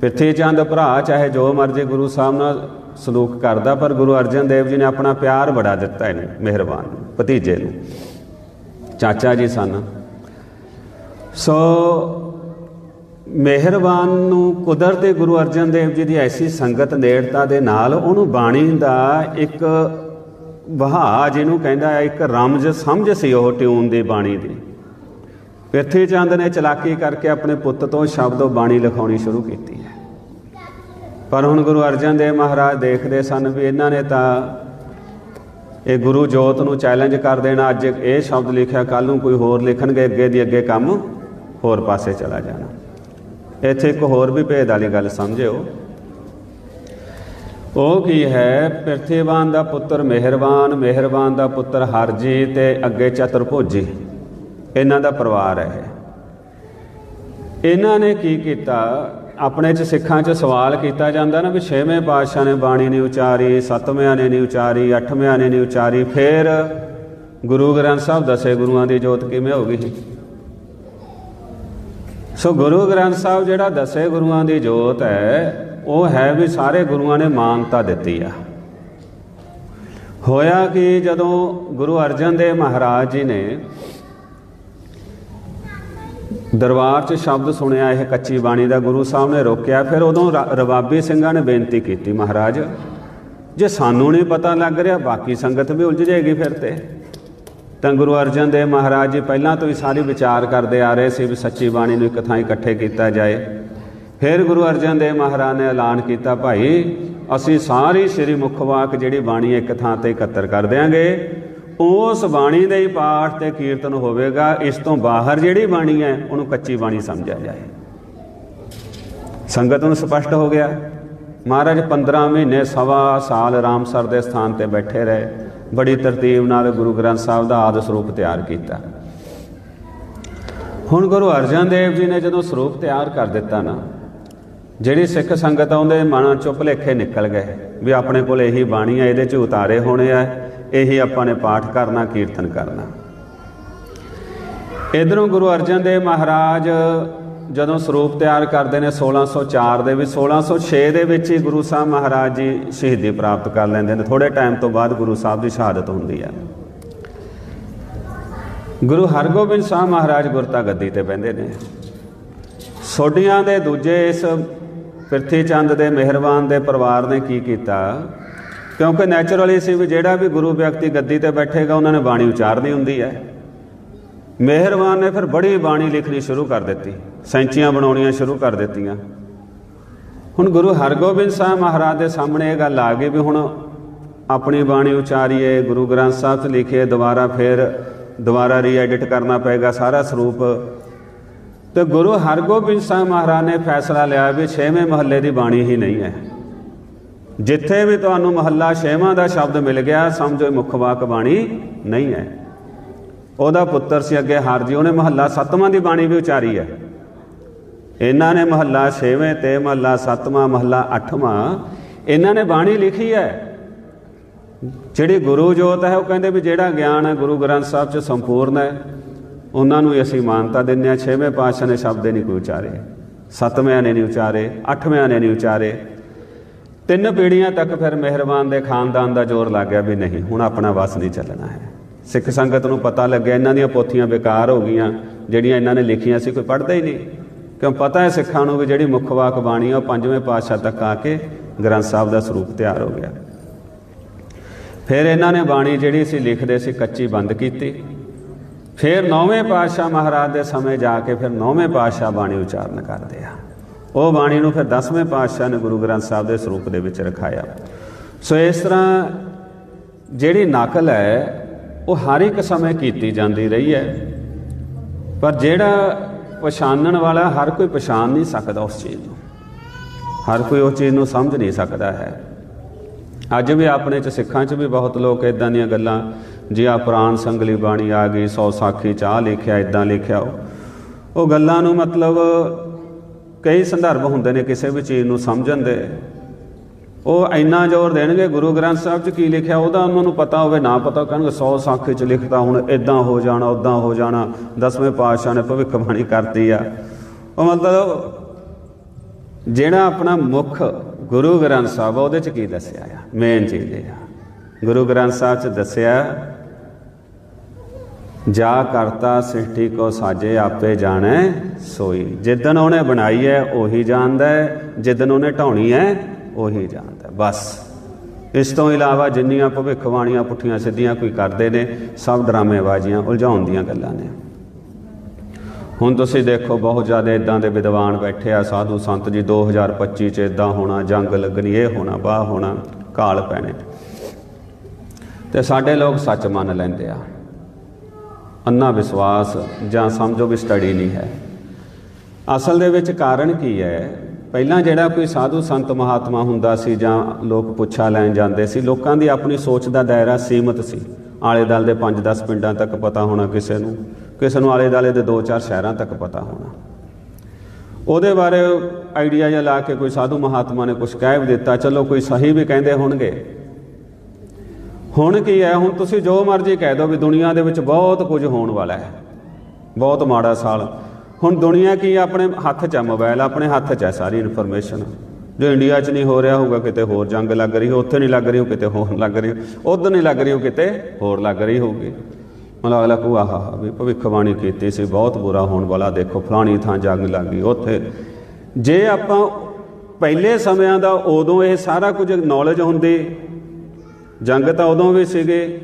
ਪ੍ਰਿਥੀ ਚੰਦ ਭਰਾ ਚਾਹੇ ਜੋ ਮਰਜ਼ੀ ਗੁਰੂ ਸਾਹਿਬ ਨਾਲ ਸਲੂਕ ਕਰਦਾ, ਪਰ ਗੁਰੂ ਅਰਜਨ ਦੇਵ ਜੀ ਨੇ ਆਪਣਾ ਪਿਆਰ ਬੜਾ ਦਿੱਤਾ ਇਹਨੂੰ, ਮਿਹਰਬਾਨ ਨੂੰ, ਭਤੀਜੇ ਨੂੰ। ਚਾਚਾ ਜੀ ਸਨ। ਸੋ ਮਿਹਰਬਾਨ ਨੂੰ ਕੁਦਰਤ ਦੇ ਗੁਰੂ ਅਰਜਨ ਦੇਵ ਜੀ ਦੀ ਐਸੀ ਸੰਗਤ ਨੇੜਤਾ ਦੇ ਨਾਲ ਉਹਨੂੰ ਬਾਣੀ ਦਾ ਇੱਕ ਬਹਾ ਜਿਹਨੂੰ ਕਹਿੰਦਾ ਹੈ ਇੱਕ ਰਮਜ ਸਮਝ ਸੀ ਉਹ ਟਿਊਨ ਦੀ ਬਾਣੀ ਦੀ। ਪ੍ਰਿਥਵੀ ਚੰਦ ਨੇ ਚਲਾਕੀ ਕਰਕੇ ਆਪਣੇ ਪੁੱਤ ਤੋਂ ਸ਼ਬਦੋ ਬਾਣੀ ਲਿਖਾਉਣੀ ਸ਼ੁਰੂ ਕੀਤੀ ਹੈ। ਪਰ ਹੁਣ ਗੁਰੂ ਅਰਜਨ ਦੇਵ ਮਹਾਰਾਜ ਦੇਖਦੇ ਸਨ ਵੀ ਇਹਨਾਂ ਨੇ ਤਾਂ ਇਹ ਗੁਰੂ ਜੋਤ ਨੂੰ ਚੈਲੰਜ ਕਰ ਦੇਣਾ, ਅੱਜ ਇਹ ਸ਼ਬਦ ਲਿਖਿਆ ਕੱਲ ਨੂੰ ਕੋਈ ਹੋਰ ਲਿਖਣਗੇ, ਅੱਗੇ ਦੀ ਅੱਗੇ ਕੰਮ ਹੋਰ ਪਾਸੇ ਚਲਾ ਜਾਣਾ। ਇੱਥੇ ਇੱਕ ਹੋਰ ਵੀ ਭੇਦ ਵਾਲੀ ਗੱਲ ਸਮਝਿਓ। ਉਹ ਕੀ ਹੈ? ਪ੍ਰਿਥਵੀਵਾਨ ਦਾ ਪੁੱਤਰ ਮਿਹਰਬਾਨ ਮਿਹਰਬਾਨ ਦਾ ਪੁੱਤਰ ਹਰਜੀ ਤੇ ਅੱਗੇ ਚਤੁਰਭੁਜੀ। ਇਹਨਾਂ ਦਾ ਪਰਿਵਾਰ ਹੈ। ਇਹਨਾਂ ਨੇ ਕੀ ਕੀਤਾ? ਆਪਣੇ ਚ ਸਿੱਖਾਂ ਚ ਸਵਾਲ ਕੀਤਾ ਜਾਂਦਾ ਨਾ ਵੀ ਛੇਵੇਂ ਪਾਤਸ਼ਾਹ ਨੇ ਬਾਣੀ ਨਹੀਂ ਉਚਾਰੀ, ਸੱਤਵਿਆਂ ਨੇ ਨਹੀਂ ਉਚਾਰੀ, ਅੱਠਵਿਆਂ ਨੇ ਨਹੀਂ ਉਚਾਰੀ, ਫਿਰ ਗੁਰੂ ਗ੍ਰੰਥ ਸਾਹਿਬ ਦਸੇ ਗੁਰੂਆਂ ਦੀ ਜੋਤ ਕਿਵੇਂ ਹੋ ਗਈ? ਸੋ ਗੁਰੂ ਗ੍ਰੰਥ ਸਾਹਿਬ ਜਿਹੜਾ ਦਸੇ ਗੁਰੂਆਂ ਦੀ ਜੋਤ ਹੈ, ਉਹ ਹੈ ਵੀ ਸਾਰੇ ਗੁਰੂਆਂ ਨੇ ਮਾਨਤਾ ਦਿੱਤੀ ਆ। ਹੋਇਆ ਕਿ ਜਦੋਂ ਗੁਰੂ ਅਰਜਨ ਦੇਵ ਮਹਾਰਾਜ ਜੀ ਨੇ ਦਰਬਾਰ 'ਚ ਸ਼ਬਦ ਸੁਣਿਆ, ਇਹ ਕੱਚੀ ਬਾਣੀ ਦਾ ਗੁਰੂ ਸਾਹਿਬ ਨੇ ਰੋਕਿਆ, ਫਿਰ ਉਦੋਂ ਰ- ਰਬਾਬੀ ਸਿੰਘਾਂ ਨੇ ਬੇਨਤੀ ਕੀਤੀ ਮਹਾਰਾਜ, ਜੇ ਸਾਨੂੰ ਨਹੀਂ ਪਤਾ ਲੱਗ ਰਿਹਾ, ਬਾਕੀ ਸੰਗਤ ਵੀ ਉਲਝ ਜਾਏਗੀ ਫਿਰ ਤੇ। ਤਾਂ ਗੁਰੂ ਅਰਜਨ ਦੇਵ ਮਹਾਰਾਜ ਜੀ ਪਹਿਲਾਂ ਤੋਂ ਹੀ ਸਾਰੀ ਵਿਚਾਰ ਕਰਦੇ ਆ ਰਹੇ ਸੀ ਵੀ ਸੱਚੀ ਬਾਣੀ ਨੂੰ ਇੱਕ ਥਾਂ ਇਕੱਠੇ ਕੀਤਾ ਜਾਏ। ਫਿਰ ਗੁਰੂ ਅਰਜਨ ਦੇਵ ਮਹਾਰਾਜ ਨੇ ਐਲਾਨ ਕੀਤਾ, ਭਾਈ, ਅਸੀਂ ਸਾਰੀ ਸ੍ਰੀ ਮੁਖਵਾਕ ਜਿਹੜੀ ਬਾਣੀ ਇੱਕ ਥਾਂ ਤੇ ਇਕੱਤਰ ਕਰ ਦਿਆਂਗੇ, ਉਸ ਬਾਣੀ ਦੇ ਹੀ ਪਾਠ ਤੇ ਕੀਰਤਨ ਹੋਵੇਗਾ, ਇਸ ਤੋਂ ਬਾਹਰ ਜਿਹੜੀ ਬਾਣੀ ਹੈ, ਉਹਨੂੰ ਕੱਚੀ ਬਾਣੀ ਸਮਝਿਆ ਜਾਏ। ਸੰਗਤ ਨੂੰ ਸਪਸ਼ਟ ਹੋ ਗਿਆ। ਮਹਾਰਾਜ 15 ਮਹੀਨੇ ਸਵਾ ਸਾਲ ਰਾਮਸਰ ਦੇ ਸਥਾਨ ਤੇ ਬੈਠੇ ਰਹੇ। ਬੜੀ ਤਰਤੀਬ ਨਾਲ ਗੁਰੂ ਗ੍ਰੰਥ ਸਾਹਿਬ ਦਾ ਆਦਿ ਸਰੂਪ ਤਿਆਰ ਕੀਤਾ। ਹੁਣ ਗੁਰੂ ਅਰਜਨ ਦੇਵ ਜੀ ਨੇ ਜਦੋਂ ਸਰੂਪ ਤਿਆਰ ਕਰ ਦਿੱਤਾ ਨਾ, ਜਿਹੜੀ ਸਿੱਖ ਸੰਗਤ ਆਉਂਦੇ ਉਹਦੇ ਮਨਾਂ ਚੋਂ ਭੁਲੇਖੇ ਨਿਕਲ ਗਏ ਵੀ ਆਪਣੇ ਕੋਲ ਇਹੀ ਬਾਣੀ ਆ, ਇਹਦੇ ਚ ਉਤਾਰੇ ਹੋਣੇ ਆ, ਇਹੀ ਆਪਾਂ ਨੇ ਪਾਠ ਕਰਨਾ, ਕੀਰਤਨ ਕਰਨਾ। ਇਧਰੋਂ ਗੁਰੂ ਅਰਜਨ ਦੇਵ ਮਹਾਰਾਜ ਜਦੋਂ ਸਰੂਪ ਤਿਆਰ ਕਰਦੇ ਨੇ 1604 ਦੇ ਵਿੱਚ 1606 ਦੇ ਵਿੱਚ ਹੀ ਗੁਰੂ ਸਾਹਿਬ ਮਹਾਰਾਜ ਜੀ ਸ਼ਹੀਦੀ ਪ੍ਰਾਪਤ ਕਰ ਲੈਂਦੇ ਨੇ। ਥੋੜੇ ਟਾਈਮ ਤੋਂ ਬਾਅਦ ਗੁਰੂ ਸਾਹਿਬ ਦੀ ਸ਼ਹਾਦਤ ਹੁੰਦੀ ਹੈ ਗੁਰੂ ਹਰਗੋਬਿੰਦ ਸਾਹਿਬ ਮਹਾਰਾਜ ਗੁਰਤਾ ਗੱਦੀ ਤੇ ਬਹਿੰਦੇ ਨੇ। ਸੋਢੀਆਂ ਦੇ ਦੂਜੇ ਇਸ ਪ੍ਰਿਥੀ ਚੰਦ ਦੇ ਮਿਹਰਬਾਨ ਦੇ ਪਰਿਵਾਰ ਨੇ ਕੀ ਕੀਤਾ? ਕਿਉਂਕਿ ਨੈਚੁਰਲੀ ਸੀ ਵੀ ਜਿਹੜਾ ਵੀ ਗੁਰੂ ਵਿਅਕਤੀ ਗੱਦੀ ਤੇ ਬੈਠੇਗਾ, ਉਹਨਾਂ ਨੇ ਬਾਣੀ ਉਚਾਰਨੀ ਹੁੰਦੀ ਹੈ। ਮਿਹਰਬਾਨ ਨੇ ਫਿਰ ਬੜੀ ਬਾਣੀ ਲਿਖਣੀ ਸ਼ੁਰੂ ਕਰ ਦਿੱਤੀ ਸੈਂਚੀਆਂ ਬਣਾਉਣੀਆਂ ਸ਼ੁਰੂ ਕਰ ਦਿੱਤੀਆਂ ਹੁਣ ਗੁਰੂ ਹਰਗੋਬਿੰਦ ਸਾਹਿਬ ਮਹਾਰਾਜ ਦੇ ਸਾਹਮਣੇ ਇਹ ਗੱਲ ਆ ਗਈ ਵੀ ਹੁਣ ਆਪਣੀ ਬਾਣੀ ਉਚਾਰੀਏ ਗੁਰੂ ਗ੍ਰੰਥ ਸਾਹਿਬ 'ਚ ਲਿਖੇ ਦੁਬਾਰਾ ਫਿਰ ਦੁਬਾਰਾ ਰੀਐਡਿਟ ਕਰਨਾ ਪਏਗਾ ਸਾਰਾ ਸਰੂਪ ਤੇ ਗੁਰੂ ਹਰਗੋਬਿੰਦ ਸਾਹਿਬ ਮਹਾਰਾਜ ਨੇ ਫੈਸਲਾ ਲਿਆ ਵੀ 6ਵੇਂ ਮਹੱਲੇ ਦੀ ਬਾਣੀ ਹੀ ਨਹੀਂ ਹੈ ਜਿੱਥੇ ਵੀ ਤੁਹਾਨੂੰ ਮਹੱਲਾ 6ਵਾਂ ਦਾ ਸ਼ਬਦ ਮਿਲ ਗਿਆ ਸਮਝੋ ਇਹ ਮੁੱਖ ਵਾਕ ਬਾਣੀ ਨਹੀਂ ਹੈ ਉਹਦਾ ਪੁੱਤਰ ਸੀ ਅੱਗੇ ਹਰਜੀ, ਉਹਨੇ ਮਹੱਲਾ 7ਵਾਂ ਦੀ ਬਾਣੀ ਵੀ ਉਚਾਰੀ ਹੈ। ਇਹਨਾਂ ਨੇ ਮਹੱਲਾ 6ਵੇਂ ਤੇ ਮਹੱਲਾ 7ਵਾਂ ਮਹੱਲਾ 8ਵਾਂ ਇਹਨਾਂ ਨੇ ਬਾਣੀ ਲਿਖੀ ਹੈ। ਜਿਹੜੀ ਗੁਰੂ ਜੋਤ ਹੈ, ਉਹ ਕਹਿੰਦੇ ਵੀ ਜਿਹੜਾ ਗਿਆਨ ਹੈ, ਗੁਰੂ ਗ੍ਰੰਥ ਸਾਹਿਬ 'ਚ ਸੰਪੂਰਨ ਹੈ। ਉਹਨਾਂ ਨੂੰ ਹੀ ਅਸੀਂ ਮਾਨਤਾ ਦਿੰਦੇ ਹਾਂ। ਛੇਵੇਂ ਪਾਤਸ਼ਾਹ ਨੇ ਸ਼ਬਦ ਨਹੀਂ ਕੋਈ ਉਚਾਰੇ। ਸੱਤਵਿਆਂ ਨੇ ਨਹੀਂ ਉਚਾਰੇ, ਅੱਠਵਿਆਂ ਨੇ ਨਹੀਂ ਉਚਾਰੇ। ਤਿੰਨ ਪੀੜ੍ਹੀਆਂ ਤੱਕ ਫਿਰ ਮਿਹਰਬਾਨ ਦੇ ਖਾਨਦਾਨ ਦਾ ਜ਼ੋਰ ਲੱਗ ਗਿਆ ਵੀ ਨਹੀਂ, ਹੁਣ ਆਪਣਾ ਵਸ ਨਹੀਂ ਚੱਲਣਾ ਹੈ। ਸਿੱਖ ਸੰਗਤ ਨੂੰ ਪਤਾ ਲੱਗਿਆ ਇਹਨਾਂ ਦੀਆਂ ਪੋਥੀਆਂ ਬੇਕਾਰ ਹੋ ਗਈਆਂ, ਜਿਹੜੀਆਂ ਇਹਨਾਂ ਨੇ ਲਿਖੀਆਂ ਸੀ, ਕੋਈ ਪੜ੍ਹਦਾ ਹੀ ਨਹੀਂ। ਕਿਉਂ ਪਤਾ ਹੈ ਸਿੱਖਾਂ ਨੂੰ ਵੀ ਜਿਹੜੀ ਮੁੱਖ ਵਾਕ ਬਾਣੀ ਆ, ਉਹ ਪੰਜਵੇਂ ਪਾਤਸ਼ਾਹ ਤੱਕ ਆ ਕੇ ਗ੍ਰੰਥ ਸਾਹਿਬ ਦਾ ਸਰੂਪ ਤਿਆਰ ਹੋ ਗਿਆ। ਫਿਰ ਇਹਨਾਂ ਨੇ ਬਾਣੀ ਜਿਹੜੀ ਸੀ, ਲਿਖਦੇ ਸੀ, ਕੱਚੀ ਬੰਦ ਕੀਤੀ। ਫਿਰ ਨੌਵੇਂ ਪਾਤਸ਼ਾਹ ਮਹਾਰਾਜ ਦੇ ਸਮੇਂ ਜਾ ਕੇ ਫਿਰ ਨੌਵੇਂ ਪਾਤਸ਼ਾਹ ਬਾਣੀ ਉਚਾਰਨ ਕਰਦੇ ਆ। ਉਹ ਬਾਣੀ ਨੂੰ ਫਿਰ 10ਵੇਂ ਪਾਤਸ਼ਾਹ ਨੇ ਗੁਰੂ ਗ੍ਰੰਥ ਸਾਹਿਬ ਦੇ ਸਰੂਪ ਦੇ ਵਿੱਚ ਰਖਾਇਆ। ਸੋ ਇਸ ਤਰ੍ਹਾਂ ਜਿਹੜੀ ਨਕਲ ਹੈ ਉਹ ਹਰ ਇੱਕ ਸਮੇਂ ਕੀਤੀ ਜਾਂਦੀ ਰਹੀ ਹੈ। ਪਰ ਜਿਹੜਾ ਪਛਾਣਨ ਵਾਲਾ ਹਰ ਕੋਈ ਪਛਾਣ ਨਹੀਂ ਸਕਦਾ ਉਸ ਚੀਜ਼ ਨੂੰ। ਹਰ ਕੋਈ ਉਸ ਚੀਜ਼ ਨੂੰ ਸਮਝ ਨਹੀਂ ਸਕਦਾ ਹੈ। ਅੱਜ ਵੀ ਆਪਣੇ ਚ ਸਿੱਖਾਂ ਚ ਵੀ ਬਹੁਤ ਲੋਕ ਇਦਾਂ ਦੀਆਂ ਗੱਲਾਂ, ਜੀ ਆ ਪੁਰਾਣ ਸੰਗਲੀ ਬਾਣੀ ਆ ਗਈ, ਸੌ ਸਾਖੀ ਚਾਹ ਲਿਖਿਆ ਇਦਾਂ ਲਿਖਿਆ। ਉਹ ਉਹ ਗੱਲਾਂ ਨੂੰ ਮਤਲਬ ਕਈ ਸੰਦਰਭ ਹੁੰਦੇ ਨੇ, ਕਿਸੇ ਵੀ ਚੀਜ਼ ਨੂੰ ਸਮਝਣ ਦੇ। ਉਹ ਇੰਨਾ ਜ਼ੋਰ ਦੇਣਗੇ ਗੁਰੂ ਗ੍ਰੰਥ ਸਾਹਿਬ 'ਚ ਕੀ ਲਿਖਿਆ ਉਹਦਾ ਉਹਨਾਂ ਨੂੰ ਪਤਾ ਹੋਵੇ ਨਾ ਪਤਾ ਕਹਿਣਗੇ 100 ਸਾਖੀ 'ਚ ਲਿਖਤਾ ਹੁਣ ਇਦਾਂ ਹੋ ਜਾਣਾ ਉਦਾਂ ਹੋ ਜਾਣਾ ਦਸਵੇਂ ਪਾਤਸ਼ਾਹ ਨੇ ਭਵਿੱਖਬਾਣੀ ਕਰਤੀ ਆ। ਉਹ ਮਤਲਬ ਜਿਹੜਾ ਆਪਣਾ ਮੁੱਖ ਗੁਰੂ ਗ੍ਰੰਥ ਸਾਹਿਬ ਆ, ਉਹਦੇ 'ਚ ਕੀ ਦੱਸਿਆ ਆ? ਮੇਨ ਚੀਜ਼ ਇਹ ਆ। ਗੁਰੂ ਗ੍ਰੰਥ ਸਾਹਿਬ 'ਚ ਦੱਸਿਆ ਜਾ ਕਰਤਾ ਸ੍ਰਿਸ਼ਟੀ ਕੋ ਸਾਜੇ ਆਪੇ ਜਾਣੈ ਸੋਈ। ਜਿੱਦਨ ਉਹਨੇ ਬਣਾਈ ਹੈ ਉਹੀ ਜਾਣਦਾ ਹੈ ਜਿੱਦਨ ਉਹਨੇ ਢਾਉਣੀ ਹੈ ਉਹੀ ਜਾਣਦਾ ਬਸ। ਇਸ ਤੋਂ ਇਲਾਵਾ ਜਿੰਨੀਆਂ ਭਵਿੱਖਬਾਣੀਆਂ ਪੁੱਠੀਆਂ ਸਿੱਧੀਆਂ ਕੋਈ ਕਰਦੇ ਨੇ, ਸਭ ਡਰਾਮੇਬਾਜ਼ੀਆਂ, ਉਲਝਾਉਣ ਦੀਆਂ ਗੱਲਾਂ ਨੇ। ਹੁਣ ਤੁਸੀਂ ਦੇਖੋ, ਬਹੁਤ ਜ਼ਿਆਦਾ ਇਦਾਂ ਦੇ ਵਿਦਵਾਨ ਬੈਠੇ ਆ, ਸਾਧੂ ਸੰਤ ਜੀ 2025 ਚ ਇਦਾਂ ਹੋਣਾ, ਜੰਗ ਲੱਗਣੀ, ਇਹ ਹੋਣਾ, ਬਾਹ ਹੋਣਾ, ਕਾਲ ਪੈਣੇ। ਤੇ ਸਾਡੇ ਲੋਕ ਸੱਚ ਮੰਨ ਲੈਂਦੇ ਆ। ਅੰਨਾ ਵਿਸ਼ਵਾਸ ਜਾਂ ਸਮਝੋ ਵੀ ਸਟੱਡੀ ਨਹੀਂ ਹੈ। ਅਸਲ ਦੇ ਵਿੱਚ ਕਾਰਨ ਕੀ ਹੈ? ਪਹਿਲਾਂ ਜਿਹੜਾ ਕੋਈ ਸਾਧੂ ਸੰਤ ਮਹਾਤਮਾ ਹੁੰਦਾ ਸੀ ਜਾਂ ਲੋਕ ਪੁੱਛਾ ਲੈਣ ਜਾਂਦੇ ਸੀ, ਲੋਕਾਂ ਦੀ ਆਪਣੀ ਸੋਚ ਦਾ ਦਾਇਰਾ ਸੀਮਤ ਸੀ। ਆਲੇ ਦਾਲ ਦੇ 5-10 ਪਿੰਡਾਂ ਤੱਕ ਪਤਾ ਹੋਣਾ ਕਿਸੇ ਨੂੰ ਕਿਸੇ ਨੂੰ ਆਲੇ ਦਾਲੇ ਦੇ 2-4 ਸ਼ਹਿਰਾਂ ਤੱਕ ਪਤਾ ਹੋਣਾ। ਉਹਦੇ ਬਾਰੇ ਆਈਡੀਆ ਜਿਹਾ ਲਾ ਕੇ ਕੋਈ ਸਾਧੂ ਮਹਾਤਮਾ ਨੇ ਕੁਝ ਕਹਿ ਵੀ ਦਿੱਤਾ, ਚਲੋ ਕੋਈ ਸਹੀ ਵੀ ਕਹਿੰਦੇ ਹੋਣਗੇ। ਹੁਣ ਕੀ ਹੈ, ਹੁਣ ਤੁਸੀਂ ਜੋ ਮਰਜ਼ੀ ਕਹਿ ਦਿਓ ਵੀ ਦੁਨੀਆ ਦੇ ਵਿੱਚ ਬਹੁਤ ਕੁਝ ਹੋਣ ਵਾਲਾ ਹੈ। ਬਹੁਤ ਮਾੜਾ ਸਾਲ। ਹੁਣ ਦੁਨੀਆ ਕੀ ਆਪਣੇ ਹੱਥ 'ਚ ਆ ਮੋਬਾਈਲ ਆਪਣੇ ਹੱਥ 'ਚ ਹੈ ਸਾਰੀ ਇਨਫੋਰਮੇਸ਼ਨ ਜੋ ਇੰਡੀਆ 'ਚ ਨਹੀਂ ਹੋ ਰਿਹਾ ਹੋਊਗਾ, ਕਿਤੇ ਹੋਰ ਜੰਗ ਲੱਗ ਰਹੀ ਹੋ, ਉੱਥੇ ਨਹੀਂ ਲੱਗ ਰਹੀ ਹੋ, ਕਿਤੇ ਹੋਰ ਲੱਗ ਰਹੀ ਹੋ, ਉਧਰ ਨਹੀਂ ਲੱਗ ਰਹੀ ਹੋ, ਕਿਤੇ ਹੋਰ ਲੱਗ ਰਹੀ ਹੋਊਗੀ। ਮਤਲਬ ਅਗਲਾ ਕਹੂ ਆਹਾ, ਵੀ ਭਵਿੱਖਬਾਣੀ ਕੀਤੀ ਸੀ, ਬਹੁਤ ਬੁਰਾ ਹੋਣ ਵਾਲਾ, ਦੇਖੋ, ਫਲਾਣੀ ਥਾਂ ਜੰਗ ਲੱਗ ਗਈ, ਉੱਥੇ। ਜੇ ਆਪਾਂ ਪਹਿਲੇ ਸਮਿਆਂ ਦਾ ਉਦੋਂ ਇਹ ਸਾਰਾ ਕੁਝ ਨੌਲੇਜ ਹੁੰਦੀ, ਜੰਗ ਤਾਂ ਉਦੋਂ ਵੀ ਸੀਗੇ।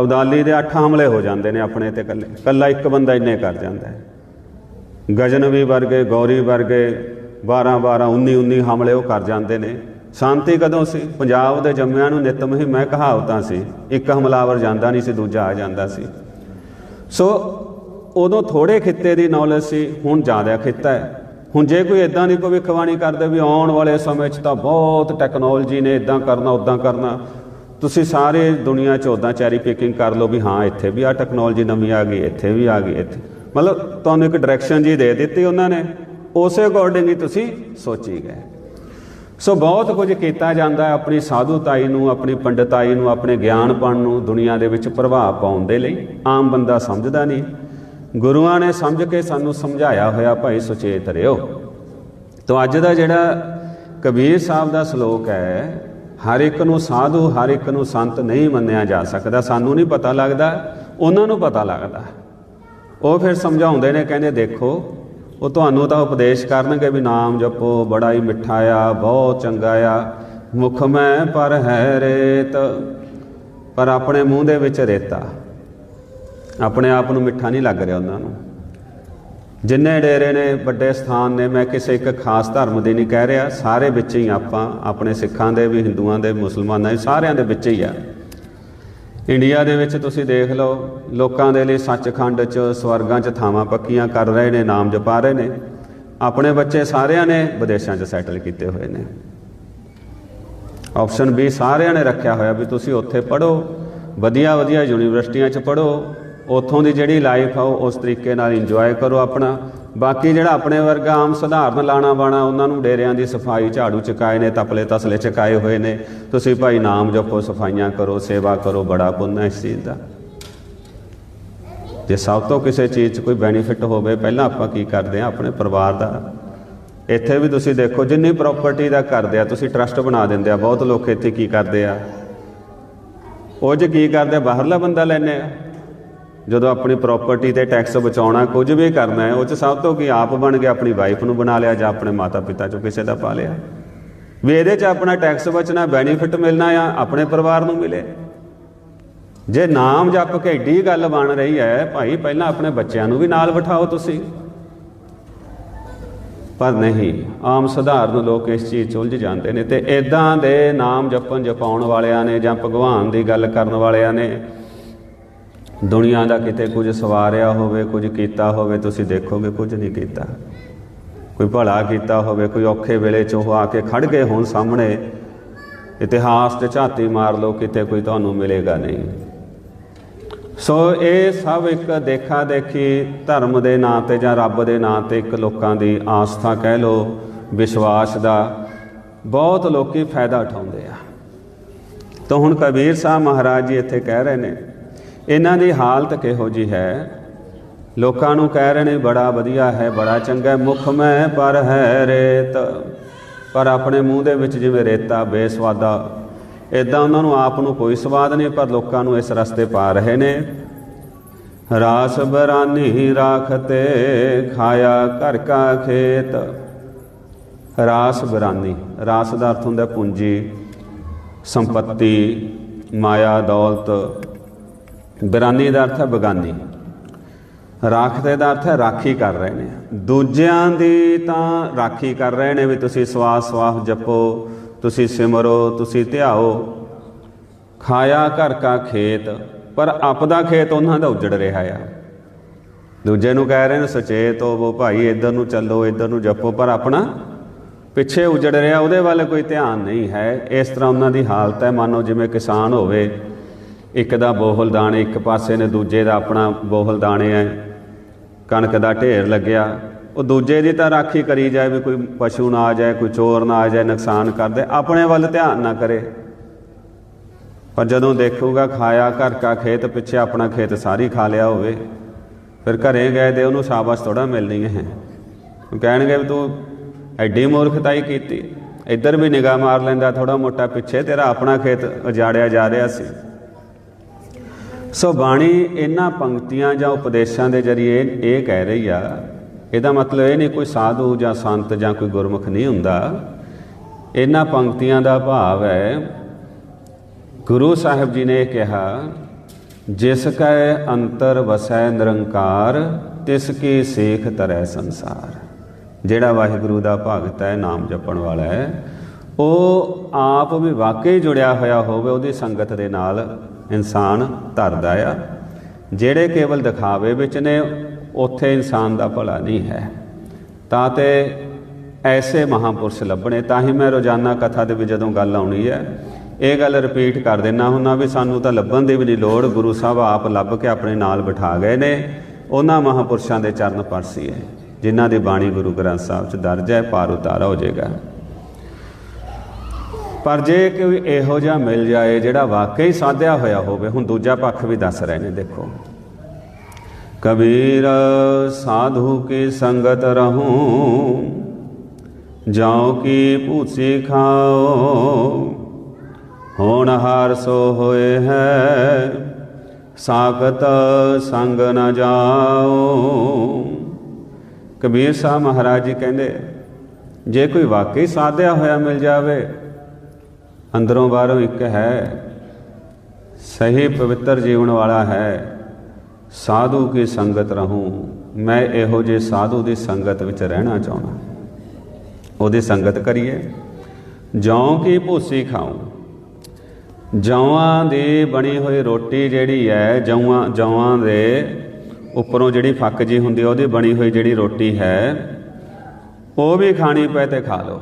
ਅਬਦਾਲੀ ਦੇ 8 ਹਮਲੇ ਹੋ ਜਾਂਦੇ ਨੇ ਆਪਣੇ ਤੇ ਇਕੱਲੇ, ਇਕੱਲਾ ਇੱਕ ਬੰਦਾ ਇੰਨੇ ਕਰ ਜਾਂਦਾ ਹੈ। ਗਜਨਵੀ ਵਰਗੇ, ਗੌਰੀ ਵਰਗੇ 12 12 19 19 ਹਮਲੇ ਉਹ ਕਰ ਜਾਂਦੇ ਨੇ। ਸ਼ਾਂਤੀ ਕਦੋਂ ਸੀ? ਪੰਜਾਬ ਦੇ ਜੰਮਿਆਂ ਨੂੰ ਨਿਤਮ ਹੀ ਮੈਂ ਕਹਾਵਤਾਂ ਸੀ। ਇੱਕ ਹਮਲਾਵਰ ਜਾਂਦਾ ਨਹੀਂ ਸੀ, ਦੂਜਾ ਆ ਜਾਂਦਾ ਸੀ। ਸੋ ਉਦੋਂ ਥੋੜੇ ਖਿੱਤੇ ਦੀ ਨੌਲੇਜ ਸੀ, ਹੁਣ ਜ਼ਿਆਦਾ ਖਿੱਤਾ ਹੈ। ਹੁਣ ਜੇ ਕੋਈ ਇਦਾਂ ਦੀ ਭਵਿੱਖਬਾਣੀ ਕਰਦੇ ਵੀ ਆਉਣ ਵਾਲੇ ਸਮੇਂ 'ਚ ਤਾਂ ਬਹੁਤ ਟੈਕਨੋਲੋਜੀ ਨੇ ਇਦਾਂ ਕਰਨਾ ਉਦਾਂ ਕਰਨਾ। ਤੁਸੀਂ ਸਾਰੇ ਦੁਨੀਆ 'ਚ ਉਦਾਂ ਚੈਰੀ ਪਿਕਿੰਗ ਕਰ ਲਓ ਵੀ ਹਾਂ, ਇੱਥੇ ਵੀ ਆ ਟੈਕਨੋਲੋਜੀ ਨਵੀਂ ਆ ਗਈ, ਇੱਥੇ ਵੀ ਆ ਗਈ, ਇੱਥੇ। ਮਤਲਬ ਤੁਹਾਨੂੰ ਇੱਕ ਡਾਇਰੈਕਸ਼ਨ ਜੀ ਦੇ ਦਿੱਤੀ ਉਹਨਾਂ ਨੇ, ਉਸੇ ਅਕੋਰਡਿੰਗ ਹੀ ਤੁਸੀਂ ਸੋਚੀ ਗਏ। ਸੋ ਬਹੁਤ ਕੁਝ ਕੀਤਾ ਜਾਂਦਾ ਹੈ ਆਪਣੀ ਸਾਧੂਤਾਈ ਨੂੰ, ਆਪਣੀ ਪੰਡਤਾਈ ਨੂੰ, ਆਪਣੇ ਗਿਆਨਪਣ ਨੂੰ ਦੁਨੀਆ ਦੇ ਵਿੱਚ ਪ੍ਰਭਾਵ ਪਾਉਣ ਦੇ ਲਈ। ਆਮ ਬੰਦਾ ਸਮਝਦਾ ਨਹੀਂ। ਗੁਰੂਆਂ ਨੇ ਸਮਝ ਕੇ ਸਾਨੂੰ ਸਮਝਾਇਆ ਹੋਇਆ ਭਾਈ ਸੁਚੇਤ ਰਿਓ ਤੋਂ ਅੱਜ ਦਾ ਜਿਹੜਾ ਕਬੀਰ ਸਾਹਿਬ ਦਾ ਸ਼ਲੋਕ ਹੈ, ਹਰ ਇੱਕ ਨੂੰ ਸਾਧੂ, ਹਰ ਇੱਕ ਨੂੰ ਸੰਤ ਨਹੀਂ ਮੰਨਿਆ ਜਾ ਸਕਦਾ, ਸਾਨੂੰ ਨਹੀਂ ਪਤਾ ਲੱਗਦਾ, ਉਹਨਾਂ ਨੂੰ ਪਤਾ ਲੱਗਦਾ। ਉਹ ਫਿਰ ਸਮਝਾਉਂਦੇ ਨੇ, ਕਹਿੰਦੇ ਦੇਖੋ, ਉਹ ਤੁਹਾਨੂੰ ਤਾਂ ਉਪਦੇਸ਼ ਕਰਨਗੇ ਵੀ ਨਾਮ ਜਪੋ, ਬੜਾ ਹੀ ਮਿੱਠਾ ਆ, ਬਹੁਤ ਚੰਗਾ ਆ। ਮੁਖ ਮੈਂ ਪਰ ਹੈ ਰੇਤ, ਪਰ ਆਪਣੇ ਮੂੰਹ ਦੇ ਵਿੱਚ ਰੇਤਾ। ਆਪਣੇ ਆਪ ਨੂੰ ਮਿੱਠਾ ਨਹੀਂ ਲੱਗ ਰਿਹਾ ਉਹਨਾਂ ਨੂੰ। ਜਿੰਨੇ ਡੇਰੇ ਨੇ, ਵੱਡੇ ਸਥਾਨ ਨੇ, ਮੈਂ ਕਿਸੇ ਇੱਕ ਖਾਸ ਧਰਮ ਦੇ ਨਹੀਂ ਕਹਿ ਰਿਹਾ, ਸਾਰੇ ਵਿੱਚ ਹੀ ਆਪਾਂ, ਆਪਣੇ ਸਿੱਖਾਂ ਦੇ ਵੀ, ਹਿੰਦੂਆਂ ਦੇ, ਮੁਸਲਮਾਨਾਂ ਦੇ, ਸਾਰਿਆਂ ਦੇ ਵਿੱਚ ਹੀ ਆ। ਇੰਡੀਆ ਦੇ ਵਿੱਚ ਤੁਸੀਂ ਦੇਖ ਲਓ, ਲੋਕਾਂ ਦੇ ਲਈ ਸੱਚਖੰਡ 'ਚ ਸਵਰਗਾਂ 'ਚ ਥਾਵਾਂ ਪੱਕੀਆਂ ਕਰ ਰਹੇ ਨੇ, ਨਾਮ ਜਪਾ ਰਹੇ ਨੇ। ਆਪਣੇ ਬੱਚੇ ਸਾਰਿਆਂ ਨੇ ਵਿਦੇਸ਼ਾਂ 'ਚ ਸੈਟਲ ਕੀਤੇ ਹੋਏ ਨੇ। ਆਪਸ਼ਨ ਬੀ ਸਾਰਿਆਂ ਨੇ ਰੱਖਿਆ ਹੋਇਆ ਵੀ ਤੁਸੀਂ ਉੱਥੇ ਪੜੋ ਵਧੀਆ ਵਧੀਆ ਯੂਨੀਵਰਸਿਟੀਆਂ 'ਚ ਪੜੋ ਉੱਥੋਂ ਦੀ ਜਿਹੜੀ ਲਾਈਫ ਆ ਉਹ ਉਸ ਤਰੀਕੇ ਨਾਲ ਇੰਜੋਏ ਕਰੋ ਆਪਣਾ। ਬਾਕੀ ਜਿਹੜਾ ਆਪਣੇ ਵਰਗਾ ਆਮ ਸਧਾਰਨ ਲਾਣਾ ਬਾਣਾ, ਉਹਨਾਂ ਨੂੰ ਡੇਰਿਆਂ ਦੀ ਸਫ਼ਾਈ ਝਾੜੂ ਚਕਾਏ ਨੇ, ਤਪਲੇ ਤਸਲੇ ਚਕਾਏ ਹੋਏ ਨੇ। ਤੁਸੀਂ ਭਾਈ ਨਾਮ ਜਪੋ, ਸਫਾਈਆਂ ਕਰੋ, ਸੇਵਾ ਕਰੋ, ਬੜਾ ਪੁੰਨ ਹੈ ਇਸ ਚੀਜ਼ ਦਾ। ਜੇ ਸਭ ਤੋਂ ਕਿਸੇ ਚੀਜ਼ 'ਚ ਕੋਈ ਬੈਨੀਫਿਟ ਹੋਵੇ, ਪਹਿਲਾਂ ਆਪਾਂ ਕੀ ਕਰਦੇ ਆ ਆਪਣੇ ਪਰਿਵਾਰ ਦਾ। ਇੱਥੇ ਵੀ ਤੁਸੀਂ ਦੇਖੋ, ਜਿੰਨੀ ਪ੍ਰਾਪਰਟੀ ਦਾ ਕਰਦੇ ਆ, ਤੁਸੀਂ ਟਰਸਟ ਬਣਾ ਦਿੰਦੇ ਆ। ਬਹੁਤ ਲੋਕ ਇੱਥੇ ਕੀ ਕਰਦੇ ਆ? ਉਹ ਜੇ ਕੀ ਕਰਦੇ ਬਾਹਰਲਾ ਬੰਦਾ ਲੈਣੇ ਆ। ਜਦੋਂ ਆਪਣੀ ਪ੍ਰਾਪਰਟੀ ਤੇ ਟੈਕਸ ਬਚਾਉਣਾ ਕੁਝ ਵੀ ਕਰਨਾ ਹੈ, ਉਹ ਚ ਸਭ ਤੋਂ ਕੀ ਆਪ ਬਣ ਕੇ ਆਪਣੀ ਵਾਈਫ ਨੂੰ ਬਣਾ ਲਿਆ ਜਾਂ ਆਪਣੇ ਮਾਤਾ ਪਿਤਾ ਚੋਂ ਕਿਸੇ ਦਾ ਪਾ ਲਿਆ। ਵੀ ਇਹਦੇ ਚ ਆਪਣਾ ਟੈਕਸ ਬਚਣਾ ਬੈਨੀਫਿਟ ਮਿਲਣਾ ਆ ਆਪਣੇ ਪਰਿਵਾਰ ਨੂੰ ਮਿਲੇ। ਜੇ ਨਾਮ ਜਪ ਕੇ ਏਡੀ ਗੱਲ ਬਣ ਰਹੀ ਹੈ, ਭਾਈ ਪਹਿਲਾਂ ਆਪਣੇ ਬੱਚਿਆਂ ਨੂੰ ਵੀ ਨਾਲ ਬਿਠਾਓ ਤੁਸੀਂ। ਪਰ ਨਹੀਂ, ਆਮ ਸਧਾਰਨ ਲੋਕ ਇਸ ਚੀਜ਼ 'ਚ ਉਲਝ ਜਾਂਦੇ ਨੇ ਤੇ ਇਦਾਂ ਦੇ ਨਾਮ ਜਪਣ ਜਪਾਉਣ ਵਾਲਿਆਂ ਨੇ ਜਾਂ ਭਗਵਾਨ ਦੀ ਗੱਲ ਕਰਨ ਵਾਲਿਆਂ ਨੇ ਦੁਨੀਆ ਦਾ ਕਿਤੇ ਕੁਝ ਸਵਾਰਿਆ ਹੋਵੇ, ਕੁਝ ਕੀਤਾ ਹੋਵੇ, ਤੁਸੀਂ ਦੇਖੋਗੇ ਕੁਝ ਨਹੀਂ ਕੀਤਾ। ਕੋਈ ਭਲਾ ਕੀਤਾ ਹੋਵੇ, ਕੋਈ ਔਖੇ ਵੇਲੇ 'ਚ ਉਹ ਆ ਕੇ ਖੜ ਗਏ ਹੋਣ ਸਾਹਮਣੇ, ਇਤਿਹਾਸ ਤੇ ਝਾਤੀ ਮਾਰ ਲਓ, ਕਿਤੇ ਕੋਈ ਤੁਹਾਨੂੰ ਮਿਲੇਗਾ ਨਹੀਂ। ਸੋ ਇਹ ਸਭ ਇੱਕ ਦੇਖਾ ਦੇਖੀ ਧਰਮ ਦੇ ਨਾਂ ਤੇ ਜਾਂ ਰੱਬ ਦੇ ਨਾਂ ਤੇ ਇੱਕ ਲੋਕਾਂ ਦੀ ਆਸਥਾ ਕਹਿ ਲੋ ਵਿਸ਼ਵਾਸ ਦਾ, ਬਹੁਤ ਲੋਕੀ ਫਾਇਦਾ ਉਠਾਉਂਦੇ ਆ। ਤਾਂ ਹੁਣ ਕਬੀਰ ਸਾਹਿਬ ਮਹਾਰਾਜ ਜੀ ਇੱਥੇ ਕਹਿ ਰਹੇ ਨੇ ਇਹਨਾਂ ਦੀ ਹਾਲਤ ਕਿਹੋ ਜੀ ਹੈ? ਲੋਕਾਂ ਨੂੰ ਕਹਿ ਰਹੇ ਨੇ ਬੜਾ ਵਧੀਆ ਹੈ ਬੜਾ ਚੰਗਾ ਹੈ, ਮੁਖ ਮੈਂ ਪਰ ਹੈ ਰੇਤ। ਪਰ ਆਪਣੇ ਮੂੰਹ ਦੇ ਵਿੱਚ ਜਿਵੇਂ ਰੇਤਾ ਬੇਸਵਾਦਾ ਇਦਾਂ ਉਹਨਾਂ ਨੂੰ ਆਪ ਨੂੰ ਕੋਈ ਸਵਾਦ ਨਹੀਂ ਪਰ ਲੋਕਾਂ ਨੂੰ ਇਸ ਰਸਤੇ ਪਾ ਰਹੇ ਨੇ। ਰਾਸ ਬਰਾਨੀ ਰਾਖਤੇ ਖਾਇਆ ਘਰ ਕਾ ਖੇਤ। ਰਾਸ ਬਰਾਨੀ ਰਾਸ ਦਾ ਅਰਥ ਹੁੰਦਾ ਪੂੰਜੀ ਸੰਪਤੀ ਮਾਇਆ ਦੌਲਤ। ਬਰਾਨੀ ਦਾ ਅਰਥ ਹੈ ਬਗਾਨੀ। ਰਾਖਤੇ ਦਾ ਅਰਥ ਹੈ ਰਾਖੀ ਕਰ ਰਹੇ ਨੇ। ਦੂਜਿਆਂ ਦੀ ਤਾਂ ਰਾਖੀ ਕਰ ਰਹੇ ਨੇ ਵੀ ਤੁਸੀਂ ਸਵਾਸ ਸਵਾਹ ਜਪੋ, ਤੁਸੀਂ ਸਿਮਰੋ, ਤੁਸੀਂ ਧਿਆਓ। ਖਾਇਆ ਘਰ ਕਾ ਖੇਤ, ਪਰ ਆਪਦਾ ਖੇਤ ਉਹਨਾਂ ਦਾ ਉਜੜ ਰਿਹਾ ਆ। ਦੂਜੇ ਨੂੰ ਕਹਿ ਰਹੇ ਨੇ, ਸੁਚੇਤ ਹੋਵੋ ਭਾਈ, ਇੱਧਰ ਨੂੰ ਚੱਲੋ, ਇੱਧਰ ਨੂੰ ਜਪੋ। ਪਰ ਆਪਣਾ ਪਿੱਛੇ ਉਜੜ ਰਿਹਾ, ਉਹਦੇ ਵੱਲ ਕੋਈ ਧਿਆਨ ਨਹੀਂ ਹੈ। ਇਸ ਤਰ੍ਹਾਂ ਉਹਨਾਂ ਦੀ ਹਾਲਤ ਹੈ। ਮਾਨੋ ਜਿਵੇਂ ਕਿਸਾਨ ਹੋਵੇ ਇੱਕ ਦਾ ਬੋਹਲ ਦਾਣੇ ਇੱਕ ਪਾਸੇ ਨੇ, ਦੂਜੇ ਦਾ ਆਪਣਾ ਬੋਹਲ ਦਾਣੇ ਹੈ ਕਣਕ ਦਾ ਢੇਰ ਲੱਗਿਆ। ਉਹ ਦੂਜੇ ਦੀ ਤਾਂ ਰਾਖੀ ਕਰੀ ਜਾਏ ਵੀ ਕੋਈ ਪਸ਼ੂ ਨਾ ਆ ਜਾਏ, ਕੋਈ ਚੋਰ ਨਾ ਆ ਜਾਏ, ਨੁਕਸਾਨ ਕਰਦੇ ਆਪਣੇ ਵੱਲ ਧਿਆਨ ਨਾ ਕਰੇ। ਪਰ ਜਦੋਂ ਦੇਖੂਗਾ ਖਾਇਆ ਘਰ ਕਾ ਖੇਤ ਪਿੱਛੇ ਆਪਣਾ ਖੇਤ ਸਾਰੀ ਖਾ ਲਿਆ ਹੋਵੇ, ਫਿਰ ਘਰੇ ਗਏ ਤੇ ਉਹਨੂੰ ਸ਼ਾਬਾਸ਼ ਥੋੜਾ ਮਿਲਣੀ ਹੈ। ਉਹ ਕਹਿਣਗੇ ਵੀ ਤੂੰ ਐਡੀ ਮੂਰਖਤਾਈ ਕੀਤੀ। ਇੱਧਰ ਵੀ ਨਿਗਾਹ ਮਾਰ ਲੈਂਦਾ ਥੋੜਾ ਮੋਟਾ ਪਿੱਛੇ ਤੇਰਾ ਆਪਣਾ ਖੇਤ ਉਜਾੜਿਆ ਜਾ ਰਿਹਾ ਸੀ। ਸੋ ਬਾਣੀ ਇਹਨਾਂ ਪੰਕਤੀਆਂ ਜਾਂ ਉਪਦੇਸ਼ਾਂ ਦੇ ਜਰੀਏ ਇਹ ਕਹਿ ਰਹੀ ਆ। ਇਹਦਾ ਮਤਲਬ ਇਹ ਨਹੀਂ ਕੋਈ ਸਾਧੂ ਜਾਂ ਸੰਤ ਜਾਂ ਕੋਈ ਗੁਰਮੁਖ ਨਹੀਂ ਹੁੰਦਾ। ਇਹਨਾਂ ਪੰਕਤੀਆਂ ਦਾ ਭਾਵ ਹੈ, ਗੁਰੂ ਸਾਹਿਬ ਜੀ ਨੇ ਕਿਹਾ, ਜਿਸ ਕੈ ਅੰਤਰ ਵਸੈ ਨਿਰੰਕਾਰ, ਤਿਸ ਕੀ ਸੇਖ ਤਰੈ ਸੰਸਾਰ। ਜਿਹੜਾ ਵਾਹਿਗੁਰੂ ਦਾ ਭਗਤ ਹੈ, ਨਾਮ ਜਪਣ ਵਾਲਾ ਹੈ, ਉਹ ਆਪ ਵੀ ਵਾਕਈ ਜੁੜਿਆ ਹੋਇਆ ਹੋਵੇ ਉਹਦੀ ਸੰਗਤ ਦੇ ਨਾਲ। ਇਨਸਾਨ ਧਰਦਾ ਆ, ਜਿਹੜੇ ਕੇਵਲ ਦਿਖਾਵੇ ਵਿੱਚ ਨੇ, ਉੱਥੇ ਇਨਸਾਨ ਦਾ ਭਲਾ ਨਹੀਂ ਹੈ। ਤਾਂ ਤੇ ਐਸੇ ਮਹਾਪੁਰਸ਼ ਲੱਭਣੇ, ਤਾਂ ਹੀ ਮੈਂ ਰੋਜ਼ਾਨਾ ਕਥਾ ਦੇ ਵਿੱਚ ਜਦੋਂ ਗੱਲ ਆਉਣੀ ਹੈ, ਇਹ ਗੱਲ ਰਿਪੀਟ ਕਰ ਦੇਣਾ ਹੁੰਦਾ ਵੀ ਸਾਨੂੰ ਤਾਂ ਲੱਭਣ ਦੀ ਵੀ ਨਹੀਂ ਲੋੜ, ਗੁਰੂ ਸਾਹਿਬ ਆਪ ਲੱਭ ਕੇ ਆਪਣੇ ਨਾਲ ਬਿਠਾ ਗਏ ਨੇ, ਉਹਨਾਂ ਮਹਾਪੁਰਸ਼ਾਂ ਦੇ ਚਰਨ ਪਰਸੀ ਜਿਨ੍ਹਾਂ ਦੀ ਬਾਣੀ ਗੁਰੂ ਗ੍ਰੰਥ ਸਾਹਿਬ 'ਚ ਦਰਜ ਹੈ, ਪਾਰ ਉਤਾਰਾ ਹੋ ਜਾਏਗਾ। ਪਰ ਜੇ ਕੋਈ ਇਹੋ ਜਿਹਾ ਮਿਲ ਜਾਏ ਜਿਹੜਾ ਵਾਕਈ ਸਾਧਿਆ ਹੋਇਆ ਹੋਵੇ, ਹੁਣ ਦੂਜਾ ਪੱਖ ਵੀ ਦੱਸ ਰਹੇ ਨੇ, ਦੇਖੋ। ਕਬੀਰ, ਸਾਧੂ ਕੀ ਸੰਗਤ ਰਹੂੰ? ਜਾਉ ਕੀ ਭੂਸੀ ਖਾਓ? ਹੋਣ ਹਾਰ ਸੋ ਹੋਏ ਹੈ, ਸਾਖਤ ਸੰਗ ਨ ਜਾਓ ਕਬੀਰ ਸਾਹਿਬ ਮਹਾਰਾਜ ਜੀ ਕਹਿੰਦੇ, ਜੇ ਕੋਈ ਵਾਕਈ ਸਾਧਿਆ ਹੋਇਆ ਮਿਲ ਜਾਵੇ ਅੰਦਰੋਂ ਬਾਹਰੋਂ ਇੱਕ ਹੈ। ਸਹੀ ਪਵਿੱਤਰ ਜੀਵਨ ਵਾਲਾ ਹੈ। ਸਾਧੂ ਕੀ ਸੰਗਤ ਰਹੂੰ? ਮੈਂ ਇਹੋ ਜੇ ਸਾਧੂ ਦੀ ਸੰਗਤ ਵਿੱਚ ਰਹਿਣਾ ਚਾਹੁੰਦਾ। ਉਹਦੀ ਸੰਗਤ ਕਰੀਏ। ਜੌਂ ਕੀ ਭੂਸੀ ਖਾਉ? ਜੌਆਂ ਦੀ ਬਣੀ ਹੋਈ ਰੋਟੀ ਜਿਹੜੀ ਹੈ, ਜੌਆਂ ਜੌਆਂ ਦੇ ਉੱਪਰੋਂ ਜਿਹੜੀ ਫੱਕ ਜੀ ਹੁੰਦੀ ਉਹਦੀ ਬਣੀ ਹੋਈ ਜਿਹੜੀ ਰੋਟੀ ਹੈ, ਉਹ ਵੀ ਖਾਣੀ ਪਏ ਤੇ ਖਾ ਲਓ।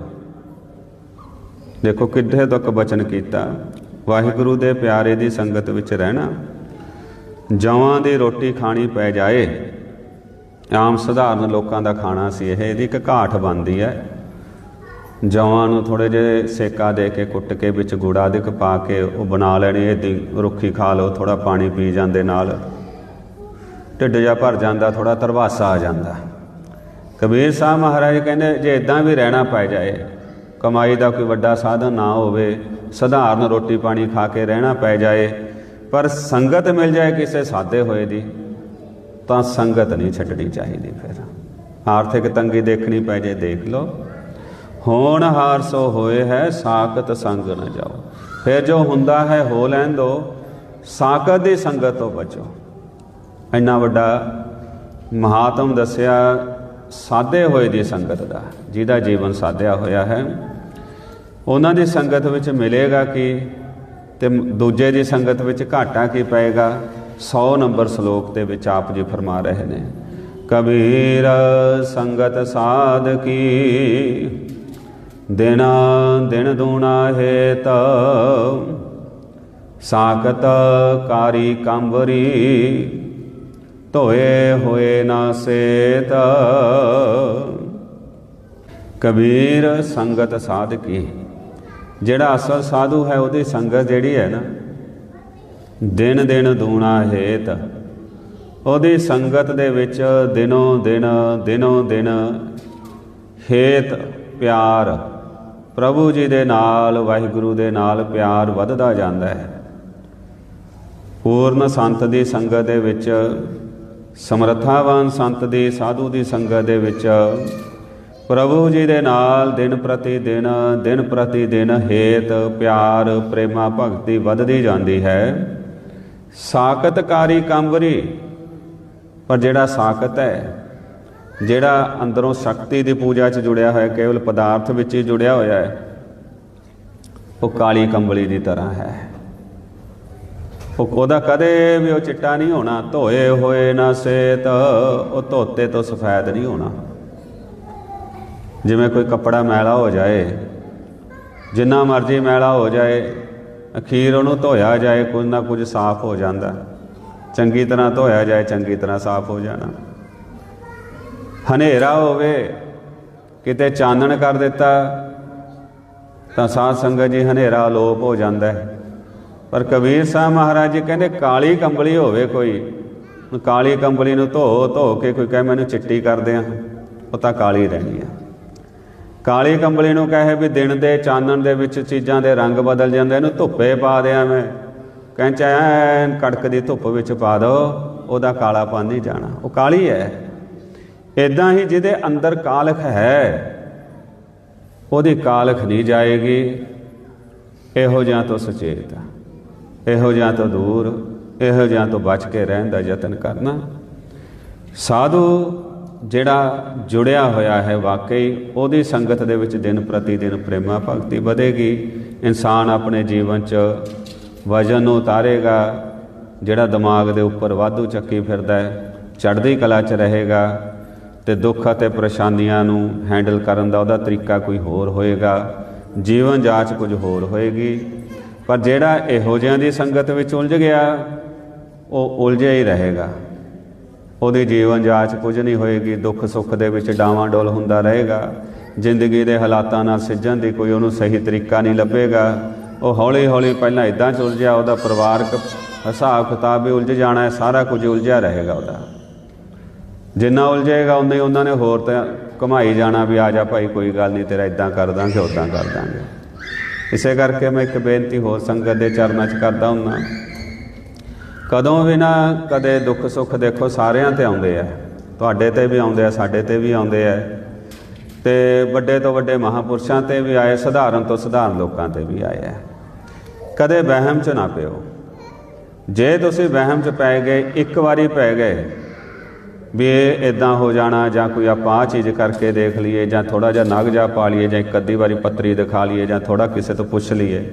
ਦੇਖੋ ਕਿੱਡੇ ਦੁੱਖ ਬਚਨ ਕੀਤਾ। ਵਾਹਿਗੁਰੂ ਦੇ ਪਿਆਰੇ ਦੀ ਸੰਗਤ ਵਿੱਚ ਰਹਿਣਾ। ਜਵਾਂ ਦੀ ਰੋਟੀ ਖਾਣੀ ਪੈ ਜਾਏ। ਆਮ ਸਧਾਰਨ ਲੋਕਾਂ ਦਾ ਖਾਣਾ ਸੀ ਇਹ, ਇਹਦੀ ਇੱਕ ਘਾਟ ਬਣਦੀ ਹੈ। ਜਵਾਂ ਨੂੰ ਥੋੜੇ ਜਿਹੇ ਸੇਕਾ ਦੇ ਕੇ ਕੁੱਟ ਕੇ ਵਿੱਚ ਗੁੜ ਆਦਿਕ ਪਾ ਕੇ ਉਹ ਬਣਾ ਲੈਣੀ, ਇਹਦੀ ਰੁੱਖੀ ਖਾ ਲਓ ਥੋੜਾ ਪਾਣੀ ਪੀ ਜਾਂਦੇ ਨਾਲ। ਢਿੱਡ ਜਾ ਭਰ ਜਾਂਦਾ ਥੋੜਾ ਤਰਵਾਸਾ ਆ ਜਾਂਦਾ। ਕਬੀਰ ਸਾਹਿਬ ਮਹਾਰਾਜ ਕਹਿੰਦੇ, ਜੇ ਇਦਾਂ ਵੀ ਰਹਿਣਾ ਪੈ ਜਾਏ ਕਮਾਈ ਦਾ ਕੋਈ ਵੱਡਾ ਸਾਧਨ ਨਾ ਹੋਵੇ, ਸਧਾਰਨ ਰੋਟੀ ਪਾਣੀ ਖਾ ਕੇ ਰਹਿਣਾ ਪੈ ਜਾਏ, ਪਰ ਸੰਗਤ ਮਿਲ ਜਾਏ ਕਿਸੇ ਸਾਦੇ ਹੋਏ ਦੀ, ਤਾਂ ਸੰਗਤ ਨਹੀਂ ਛੱਡਣੀ ਚਾਹੀਦੀ ਫਿਰ। ਆਰਥਿਕ ਤੰਗੀ ਦੇਖਣੀ ਪੈ ਜੇ ਦੇਖ ਲਓ। ਹੋਣ ਹਾਰ ਸੋ ਹੋਏ ਹੈ, ਸਾਖਤ ਸੰਗ ਨਾ ਜਾਓ। ਫਿਰ ਜੋ ਹੁੰਦਾ ਹੈ ਹੋ ਲੈਣ ਦੋ, ਸਾਖਤ ਦੀ ਸੰਗਤ ਤੋਂ ਬਚੋ। ਇੰਨਾ ਵੱਡਾ ਮਹਾਤਮ ਦੱਸਿਆ ਸਾਦੇ ਹੋਏ ਦੀ ਸੰਗਤ ਦਾ, ਜਿਹਦਾ ਜੀਵਨ ਸਾਧਿਆ ਹੋਇਆ ਹੈ। ਉਹਨਾਂ ਦੀ ਸੰਗਤ ਵਿੱਚ ਮਿਲੇਗਾ ਕਿ ਤੇ ਦੂਜੇ ਦੀ ਸੰਗਤ ਵਿੱਚ ਘਾਟਾ ਕੀ ਪਏਗਾ? 100 ਨੰਬਰ ਸ਼ਲੋਕ ਦੇ ਵਿੱਚ ਆਪ ਜੀ ਫਰਮਾ ਰਹੇ ਨੇ, ਕਬੀਰ ਸੰਗਤ ਸਾਧ ਕੀ? ਦਿਨਾ ਦਿਨ ਦੂਣਾ ਹੇਤ, ਸਾਖਤ ਕਾਰੀ ਕੰਬਰੀ ਧੋਏ ਹੋਏ ਨਾ ਸੇਤ। ਕਬੀਰ ਸੰਗਤ ਸਾਧ ਜਿਹੜਾ ਅਸਲ ਸਾਧੂ ਹੈ, ਉਹਦੀ ਸੰਗਤ ਜਿਹੜੀ ਹੈ ਨਾ, ਦਿਨ ਦਿਨ ਦੂਣਾ ਹੇਤ। ਉਹਦੀ ਸੰਗਤ ਦੇ ਵਿੱਚ ਦਿਨੋਂ ਦਿਨ ਦਿਨੋਂ ਦਿਨ ਹੇਤ, ਪਿਆਰ। ਪ੍ਰਭੂ ਜੀ ਦੇ ਨਾਲ, ਵਾਹਿਗੁਰੂ ਦੇ ਨਾਲ ਪਿਆਰ ਵੱਧਦਾ ਜਾਂਦਾ ਹੈ। ਪੂਰਨ ਸੰਤ ਦੀ ਸੰਗਤ ਦੇ ਵਿੱਚ ਸਮਰੱਥਾਵਾਨ ਸੰਤ ਦੀ, ਸਾਧੂ ਦੀ ਸੰਗਤ ਦੇ ਵਿੱਚ। ਪ੍ਰਭੂ ਜੀ ਦੇ ਨਾਲ ਦਿਨ ਪ੍ਰਤੀ ਦਿਨ ਦਿਨ ਪ੍ਰਤੀ ਦਿਨ ਹੇਤ, ਪਿਆਰ, ਪ੍ਰੇਮਾ, ਭਗਤੀ ਵੱਧਦੀ ਜਾਂਦੀ ਹੈ। ਸਾਕਤਕਾਰੀ ਕੰਵਰੀ ਪਰ ਜਿਹੜਾ ਸਾਕਤ ਹੈ, ਜਿਹੜਾ ਅੰਦਰੋਂ ਸ਼ਕਤੀ ਦੀ ਪੂਜਾ 'ਚ ਜੁੜਿਆ ਹੋਇਆ, ਕੇਵਲ ਪਦਾਰਥ ਵਿੱਚ ਹੀ ਜੁੜਿਆ ਹੋਇਆ ਹੈ, ਉਹ ਕਾਲੀ ਕੰਬਲੀ ਦੀ ਤਰ੍ਹਾਂ ਹੈ। ਉਹ ਉਹਦਾ ਕਦੇ ਵੀ ਉਹ ਚਿੱਟਾ ਨਹੀਂ ਹੋਣਾ, ਧੋਏ ਹੋਏ ਨਾ ਸੇਤ, ਉਹ ਧੋਤੇ ਤੋਂ ਸਫੈਦ ਨਹੀਂ ਹੋਣਾ। ਜਿਵੇਂ ਕੋਈ ਕੱਪੜਾ ਮੈਲਾ ਹੋ ਜਾਏ, ਜਿੰਨਾ ਮਰਜ਼ੀ ਮੈਲਾ ਹੋ ਜਾਏ, ਅਖੀਰ ਉਹਨੂੰ ਧੋਇਆ ਜਾਏ, ਕੁਝ ਨਾ ਕੁਝ ਸਾਫ਼ ਹੋ ਜਾਂਦਾ। ਚੰਗੀ ਤਰ੍ਹਾਂ ਧੋਇਆ ਜਾਏ, ਚੰਗੀ ਤਰ੍ਹਾਂ ਸਾਫ਼ ਹੋ ਜਾਣਾ। ਹਨੇਰਾ ਹੋਵੇ, ਕਿਤੇ ਚਾਨਣ ਕਰ ਦਿੱਤਾ, ਤਾਂ ਸਾਧ ਸੰਗਤ ਜੀ ਹਨੇਰਾ ਅਲੋਪ ਹੋ ਜਾਂਦਾ ਹੈ। ਪਰ ਕਬੀਰ ਸਾਹਿਬ ਮਹਾਰਾਜ ਜੀ ਕਹਿੰਦੇ ਕਾਲੀ ਕੰਬਲੀ ਹੋਵੇ ਕੋਈ। ਕਾਲੀ ਕੰਬਲੀ ਨੂੰ ਧੋ ਧੋ ਕੇ ਕੋਈ ਕਹੇ ਮੈਨੂੰ ਚਿੱਟੀ ਕਰਦੇ ਆ ਉਹ ਤਾਂ ਕਾਲੀ ਰਹਿਣੀ ਆ। ਕਾਲੀ ਕੰਬਲੀ ਨੂੰ ਕਹੇ ਵੀ ਦਿਨ ਦੇ, ਚਾਨਣ ਦੇ ਵਿੱਚ ਚੀਜ਼ਾਂ ਦੇ ਰੰਗ ਬਦਲ ਜਾਂਦੇ ਇਹਨੂੰ ਧੁੱਪੇ ਪਾ ਦਿਆਂ ਮੈਂ। ਕਹਿੰਚਾ ਐਨ ਕੜਕਦੀ ਧੁੱਪ ਵਿੱਚ ਪਾ ਦੋ, ਉਹਦਾ ਕਾਲਾ ਪਨ ਨਹੀਂ ਜਾਣਾ। ਉਹ ਕਾਲੀ ਹੈ ਇਦਾਂ ਹੀ ਜਿਹਦੇ ਅੰਦਰ ਕਾਲਖ ਹੈ, ਉਹਦੀ ਕਾਲਖ ਨਹੀਂ ਜਾਏਗੀ। ਇਹੋ ਜਿਹਾ ਤੋਂ ਸੁਚੇਤ ਆ। ਇਹੋ ਜਿਹਾ ਤੋਂ ਦੂਰ, ਇਹੋ ਜਿਹਾ ਤੋਂ ਬਚ ਕੇ ਰਹਿਣ ਦਾ ਯਤਨ ਕਰਨਾ। ਸਾਧੂ ਜਿਹੜਾ ਜੁੜਿਆ ਹੋਇਆ ਹੈ ਵਾਕਈ, ਉਹਦੀ ਸੰਗਤ ਦੇ ਵਿੱਚ ਦਿਨ ਪ੍ਰਤੀ ਦਿਨ ਪ੍ਰੇਮਾ ਭਗਤੀ ਵਧੇਗੀ। ਇਨਸਾਨ ਆਪਣੇ ਜੀਵਨ 'ਚ ਵਜਨ ਨੂੰ ਉਤਾਰੇਗਾ, ਜਿਹੜਾ ਦਿਮਾਗ ਦੇ ਉੱਪਰ ਵਾਧੂ ਚੱਕੀ ਫਿਰਦਾ ਹੈ, ਚੜ੍ਹਦੀ ਕਲਾ 'ਚ ਰਹੇਗਾ ਤੇ ਦੁੱਖ ਅਤੇ ਪਰੇਸ਼ਾਨੀਆਂ ਨੂੰ ਹੈਂਡਲ ਕਰਨ ਦਾ ਉਹਦਾ ਤਰੀਕਾ ਕੋਈ ਹੋਰ ਹੋਏਗਾ। ਜੀਵਨ ਜਾਂਚ ਕੁਝ ਹੋਰ ਹੋਏਗੀ। ਪਰ ਜਿਹੜਾ ਇਹੋ ਜਿਹਾਂ ਦੀ ਸੰਗਤ ਵਿੱਚ ਉਲਝ ਗਿਆ, ਉਹ ਉਲਝਿਆ ਹੀ ਰਹੇਗਾ। ਉਹਦੀ ਜੀਵਨ ਜਾਂਚ ਕੁਝ ਨਹੀਂ ਹੋਏਗੀ, ਦੁੱਖ ਸੁੱਖ ਦੇ ਵਿੱਚ ਡਾਵਾਂ ਡੋਲ ਹੁੰਦਾ ਰਹੇਗਾ। ਜ਼ਿੰਦਗੀ ਦੇ ਹਾਲਾਤਾਂ ਨਾਲ ਸਿੱਝਣ ਦੀ ਕੋਈ ਉਹਨੂੰ ਸਹੀ ਤਰੀਕਾ ਨਹੀਂ ਲੱਭੇਗਾ। ਉਹ ਹੌਲੀ ਹੌਲੀ ਪਹਿਲਾਂ ਇਦਾਂ ਚ ਉਲਝਿਆ, ਉਹਦਾ ਪਰਿਵਾਰਕ ਹਿਸਾਬ ਕਿਤਾਬ ਵੀ ਉਲਝ ਜਾਣਾ ਹੈ, ਸਾਰਾ ਕੁਝ ਉਲਝਿਆ ਰਹੇਗਾ ਉਹਦਾ। ਜਿੰਨਾ ਉਲਝੇਗਾ, ਉਨਾ ਹੀ ਉਹਨਾਂ ਨੇ ਹੋਰ ਤਾਂ ਕਮਾਈ ਜਾਣਾ ਵੀ ਆ ਜਾ ਭਾਈ, ਕੋਈ ਗੱਲ ਨਹੀਂ, ਤੇਰਾ ਇਦਾਂ ਕਰ ਦਾਂਗੇ ਉਦਾਂ ਕਰ ਦਾਂਗੇ। ਇਸੇ ਕਰਕੇ ਮੈਂ ਇੱਕ ਬੇਨਤੀ ਹੋਰ ਸੰਗਤ ਦੇ ਚਰਨਾਂ 'ਚ ਕਰਦਾ ਹੁੰਨਾ। ਕਦੋਂ ਵੀ ਨਾ ਕਦੇ ਦੁੱਖ ਸੁੱਖ ਦੇਖੋ ਸਾਰਿਆਂ ਤੇ ਆਉਂਦੇ ਆ। ਤੁਹਾਡੇ ਤੇ ਵੀ ਆਉਂਦੇ ਆ, ਸਾਡੇ ਤੇ ਵੀ ਆਉਂਦੇ ਆ। ਤੇ ਵੱਡੇ ਤੋਂ ਵੱਡੇ ਮਹਾਪੁਰਸ਼ਾਂ ਤੇ ਵੀ ਆਏ, ਸਧਾਰਨ ਤੋਂ ਸਧਾਰਨ ਲੋਕਾਂ ਤੇ ਵੀ ਆਏ ਆ। ਕਦੇ ਵਹਿਮ 'ਚ ਨਾ ਪਿਓ। ਜੇ ਤੁਸੀਂ ਵਹਿਮ 'ਚ ਪੈ ਗਏ, ਇੱਕ ਵਾਰੀ ਪੈ ਗਏ ਵੀ ਇਹ ਇਦਾਂ ਹੋ ਜਾਣਾ ਜਾਂ ਕੋਈ ਆਪਾਂ ਆਹ ਚੀਜ਼ ਕਰਕੇ ਦੇਖ ਲਈਏ ਜਾਂ ਥੋੜਾ ਜਿਹਾ ਨਗ ਜਾ ਪਾ ਲਈਏ ਜਾਂ ਇੱਕ ਅੱਧੀ ਵਾਰੀ ਪੱਤਰੀ ਦਿਖਾ ਲਈਏ ਜਾਂ ਥੋੜਾ ਕਿਸੇ ਤੋਂ ਪੁੱਛ ਲਈਏ।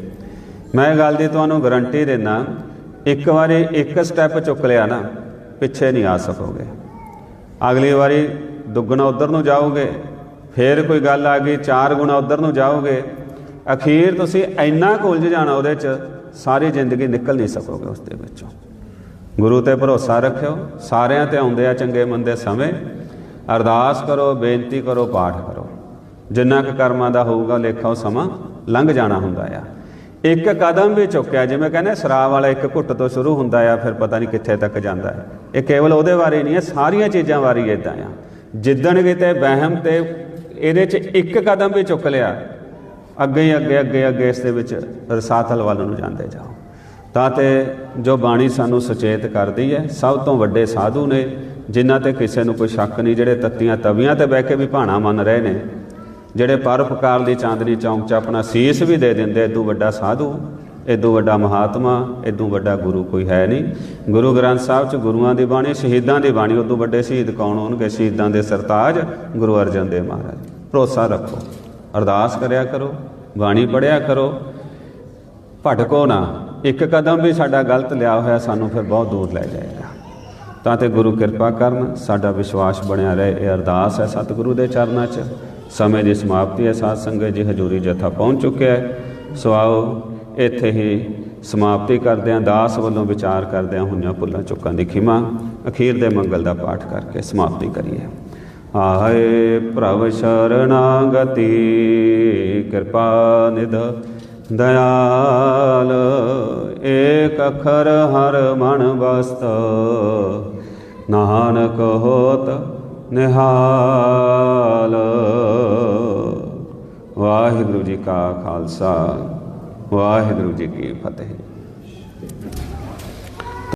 ਮੈਂ ਇਹ ਗੱਲ ਦੀ ਤੁਹਾਨੂੰ ਗਰੰਟੀ ਦਿੰਦਾ, ਇੱਕ ਵਾਰੀ ਇੱਕ ਸਟੈਪ ਚੁੱਕ ਲਿਆ ਨਾ, ਪਿੱਛੇ ਨਹੀਂ ਆ ਸਕੋਗੇ। ਅਗਲੀ ਵਾਰੀ ਦੁੱਗਣਾ ਉਧਰ ਨੂੰ ਜਾਓਗੇ, ਫੇਰ ਕੋਈ ਗੱਲ ਆ ਗਈ, ਚਾਰ ਗੁਣਾ ਉਧਰ ਨੂੰ ਜਾਓਗੇ। ਅਖੀਰ ਤੁਸੀਂ ਇੰਨਾ ਕੁ ਜਾਣਾ ਉਹਦੇ 'ਚ, ਸਾਰੀ ਜ਼ਿੰਦਗੀ ਨਿਕਲ ਨਹੀਂ ਸਕੋਗੇ ਉਸ ਦੇ ਵਿੱਚੋਂ। ਗੁਰੂ ਤੇ ਭਰੋਸਾ ਰੱਖਿਓ, ਸਾਰਿਆਂ ਤੇ ਆਉਂਦੇ ਆ ਚੰਗੇ ਮੰਦੇ ਸਮੇਂ, ਅਰਦਾਸ ਕਰੋ, ਬੇਨਤੀ ਕਰੋ, ਪਾਠ ਕਰੋ। ਜਿੰਨਾ ਕੁ ਕਰਮਾਂ ਦਾ ਹੋਊਗਾ, ਲੇਖਾ ਉਹ ਸਮਾਂ ਲੰਘ ਜਾਣਾ ਹੁੰਦਾ ਆ। ਇੱਕ ਕਦਮ ਵੀ ਚੁੱਕਿਆ, ਜਿਵੇਂ ਕਹਿੰਦੇ ਸ਼ਰਾਬ ਵਾਲਾ ਇੱਕ ਘੁੱਟ ਤੋਂ ਸ਼ੁਰੂ ਹੁੰਦਾ ਆ, ਫਿਰ ਪਤਾ ਨਹੀਂ ਕਿੱਥੇ ਤੱਕ ਜਾਂਦਾ ਹੈ ਇਹ ਕੇਵਲ ਉਹਦੇ ਬਾਰੇ ਨਹੀਂ ਹੈ ਸਾਰੀਆਂ ਚੀਜ਼ਾਂ ਬਾਰੇ ਇਦਾਂ ਆ। ਜਿੱਦਣ ਕਿਤੇ ਵਹਿਮ ਤੇ ਇਹਦੇ 'ਚ ਇੱਕ ਕਦਮ ਵੀ ਚੁੱਕ ਲਿਆ, ਅੱਗੇ ਹੀ ਅੱਗੇ ਅੱਗੇ ਅੱਗੇ ਇਸ ਦੇ ਵਿੱਚ ਰਸਾਤਲ ਵੱਲ ਨੂੰ ਜਾਂਦੇ ਜਾਓ। ਤਾਂ ਤੇ ਜੋ ਬਾਣੀ ਸਾਨੂੰ ਸੁਚੇਤ ਕਰਦੀ ਹੈ, ਸਭ ਤੋਂ ਵੱਡੇ ਸਾਧੂ ਨੇ, ਜਿਨ੍ਹਾਂ ਤੇ ਕਿਸੇ ਨੂੰ ਕੋਈ ਸ਼ੱਕ ਨਹੀਂ, ਜਿਹੜੇ ਤੱਤੀਆਂ ਤਵੀਆਂ ਤੇ ਬਹਿ ਕੇ ਵੀ ਭਾਣਾ ਮੰਨ ਰਹੇ ਨੇ, ਜਿਹੜੇ ਪਰਉਪਕਾਰ ਦੀ ਚਾਂਦਨੀ ਚੌਂਕ 'ਚ ਆਪਣਾ ਸੀਸ ਵੀ ਦੇ ਦਿੰਦੇ ਇਦੋਂ ਵੱਡਾ ਸਾਧੂ ਇਦੋਂ ਵੱਡਾ ਮਹਾਤਮਾ ਇਦੋਂ ਵੱਡਾ ਗੁਰੂ ਕੋਈ ਹੈ ਨਹੀਂ। ਗੁਰੂ ਗ੍ਰੰਥ ਸਾਹਿਬ 'ਚ ਗੁਰੂਆਂ ਦੀ ਬਾਣੀ, ਸ਼ਹੀਦਾਂ ਦੀ ਬਾਣੀ ਉਦੋਂ ਵੱਡੇ ਸ਼ਹੀਦ ਕੌਣ ਹੋਣਗੇ? ਸ਼ਹੀਦਾਂ ਦੇ ਸਰਤਾਜ ਗੁਰੂ ਅਰਜਨ ਦੇਵ ਮਹਾਰਾਜ। ਭਰੋਸਾ ਰੱਖੋ। ਅਰਦਾਸ ਕਰਿਆ ਕਰੋ। ਬਾਣੀ ਪੜਿਆ ਕਰੋ। ਭਟਕੋ ਨਾ। ਇੱਕ ਕਦਮ ਵੀ ਸਾਡਾ ਗਲਤ ਲਿਆ ਹੋਇਆ ਸਾਨੂੰ ਫਿਰ ਬਹੁਤ ਦੂਰ ਲੈ ਜਾਏਗਾ। ਤਾਂ ਤੇ ਗੁਰੂ ਕਿਰਪਾ ਕਰਨ, ਸਾਡਾ ਵਿਸ਼ਵਾਸ ਬਣਿਆ ਰਹੇ, ਇਹ ਅਰਦਾਸ ਹੈ ਸਤਿਗੁਰੂ ਦੇ ਚਰਨਾਂ 'ਚ। ਸਮੇਂ ਦੀ ਸਮਾਪਤੀ ਹੈ ਸਾਧ ਸੰਗਤ ਜੀ, ਹਜੂਰੀ ਜਥਾ ਪਹੁੰਚ ਚੁੱਕਿਆ ਹੈ। ਸੋ ਆਓ, ਇੱਥੇ ਹੀ ਸਮਾਪਤੀ ਕਰਦਿਆਂ ਦਾਸ ਵੱਲੋਂ ਵਿਚਾਰ ਕਰਦਿਆਂ ਹੋਈਆਂ ਭੁੱਲਾਂ ਚੁੱਕਾਂ ਦੀ ਖਿਮਾ। ਅਖੀਰ ਦੇ ਮੰਗਲ ਦਾ ਪਾਠ ਕਰਕੇ ਸਮਾਪਤੀ ਕਰੀਏ। ਆਏ ਪ੍ਰਭ ਸ਼ਰਣਾਗਤੀ, ਕਿਰਪਾ ਨਿਧ ਦਇਆਲ, ਏਕ ਅਖਰ ਹਰ ਮਨ ਵਸਤ। ਨਾਨਕ ਹੋਤ ਨਿਹਾਲ। ਵਾਹਿਗੁਰੂ ਜੀ ਕਾ ਖਾਲਸਾ, ਵਾਹਿਗੁਰੂ ਜੀ ਕੀ ਫਤਿਹ।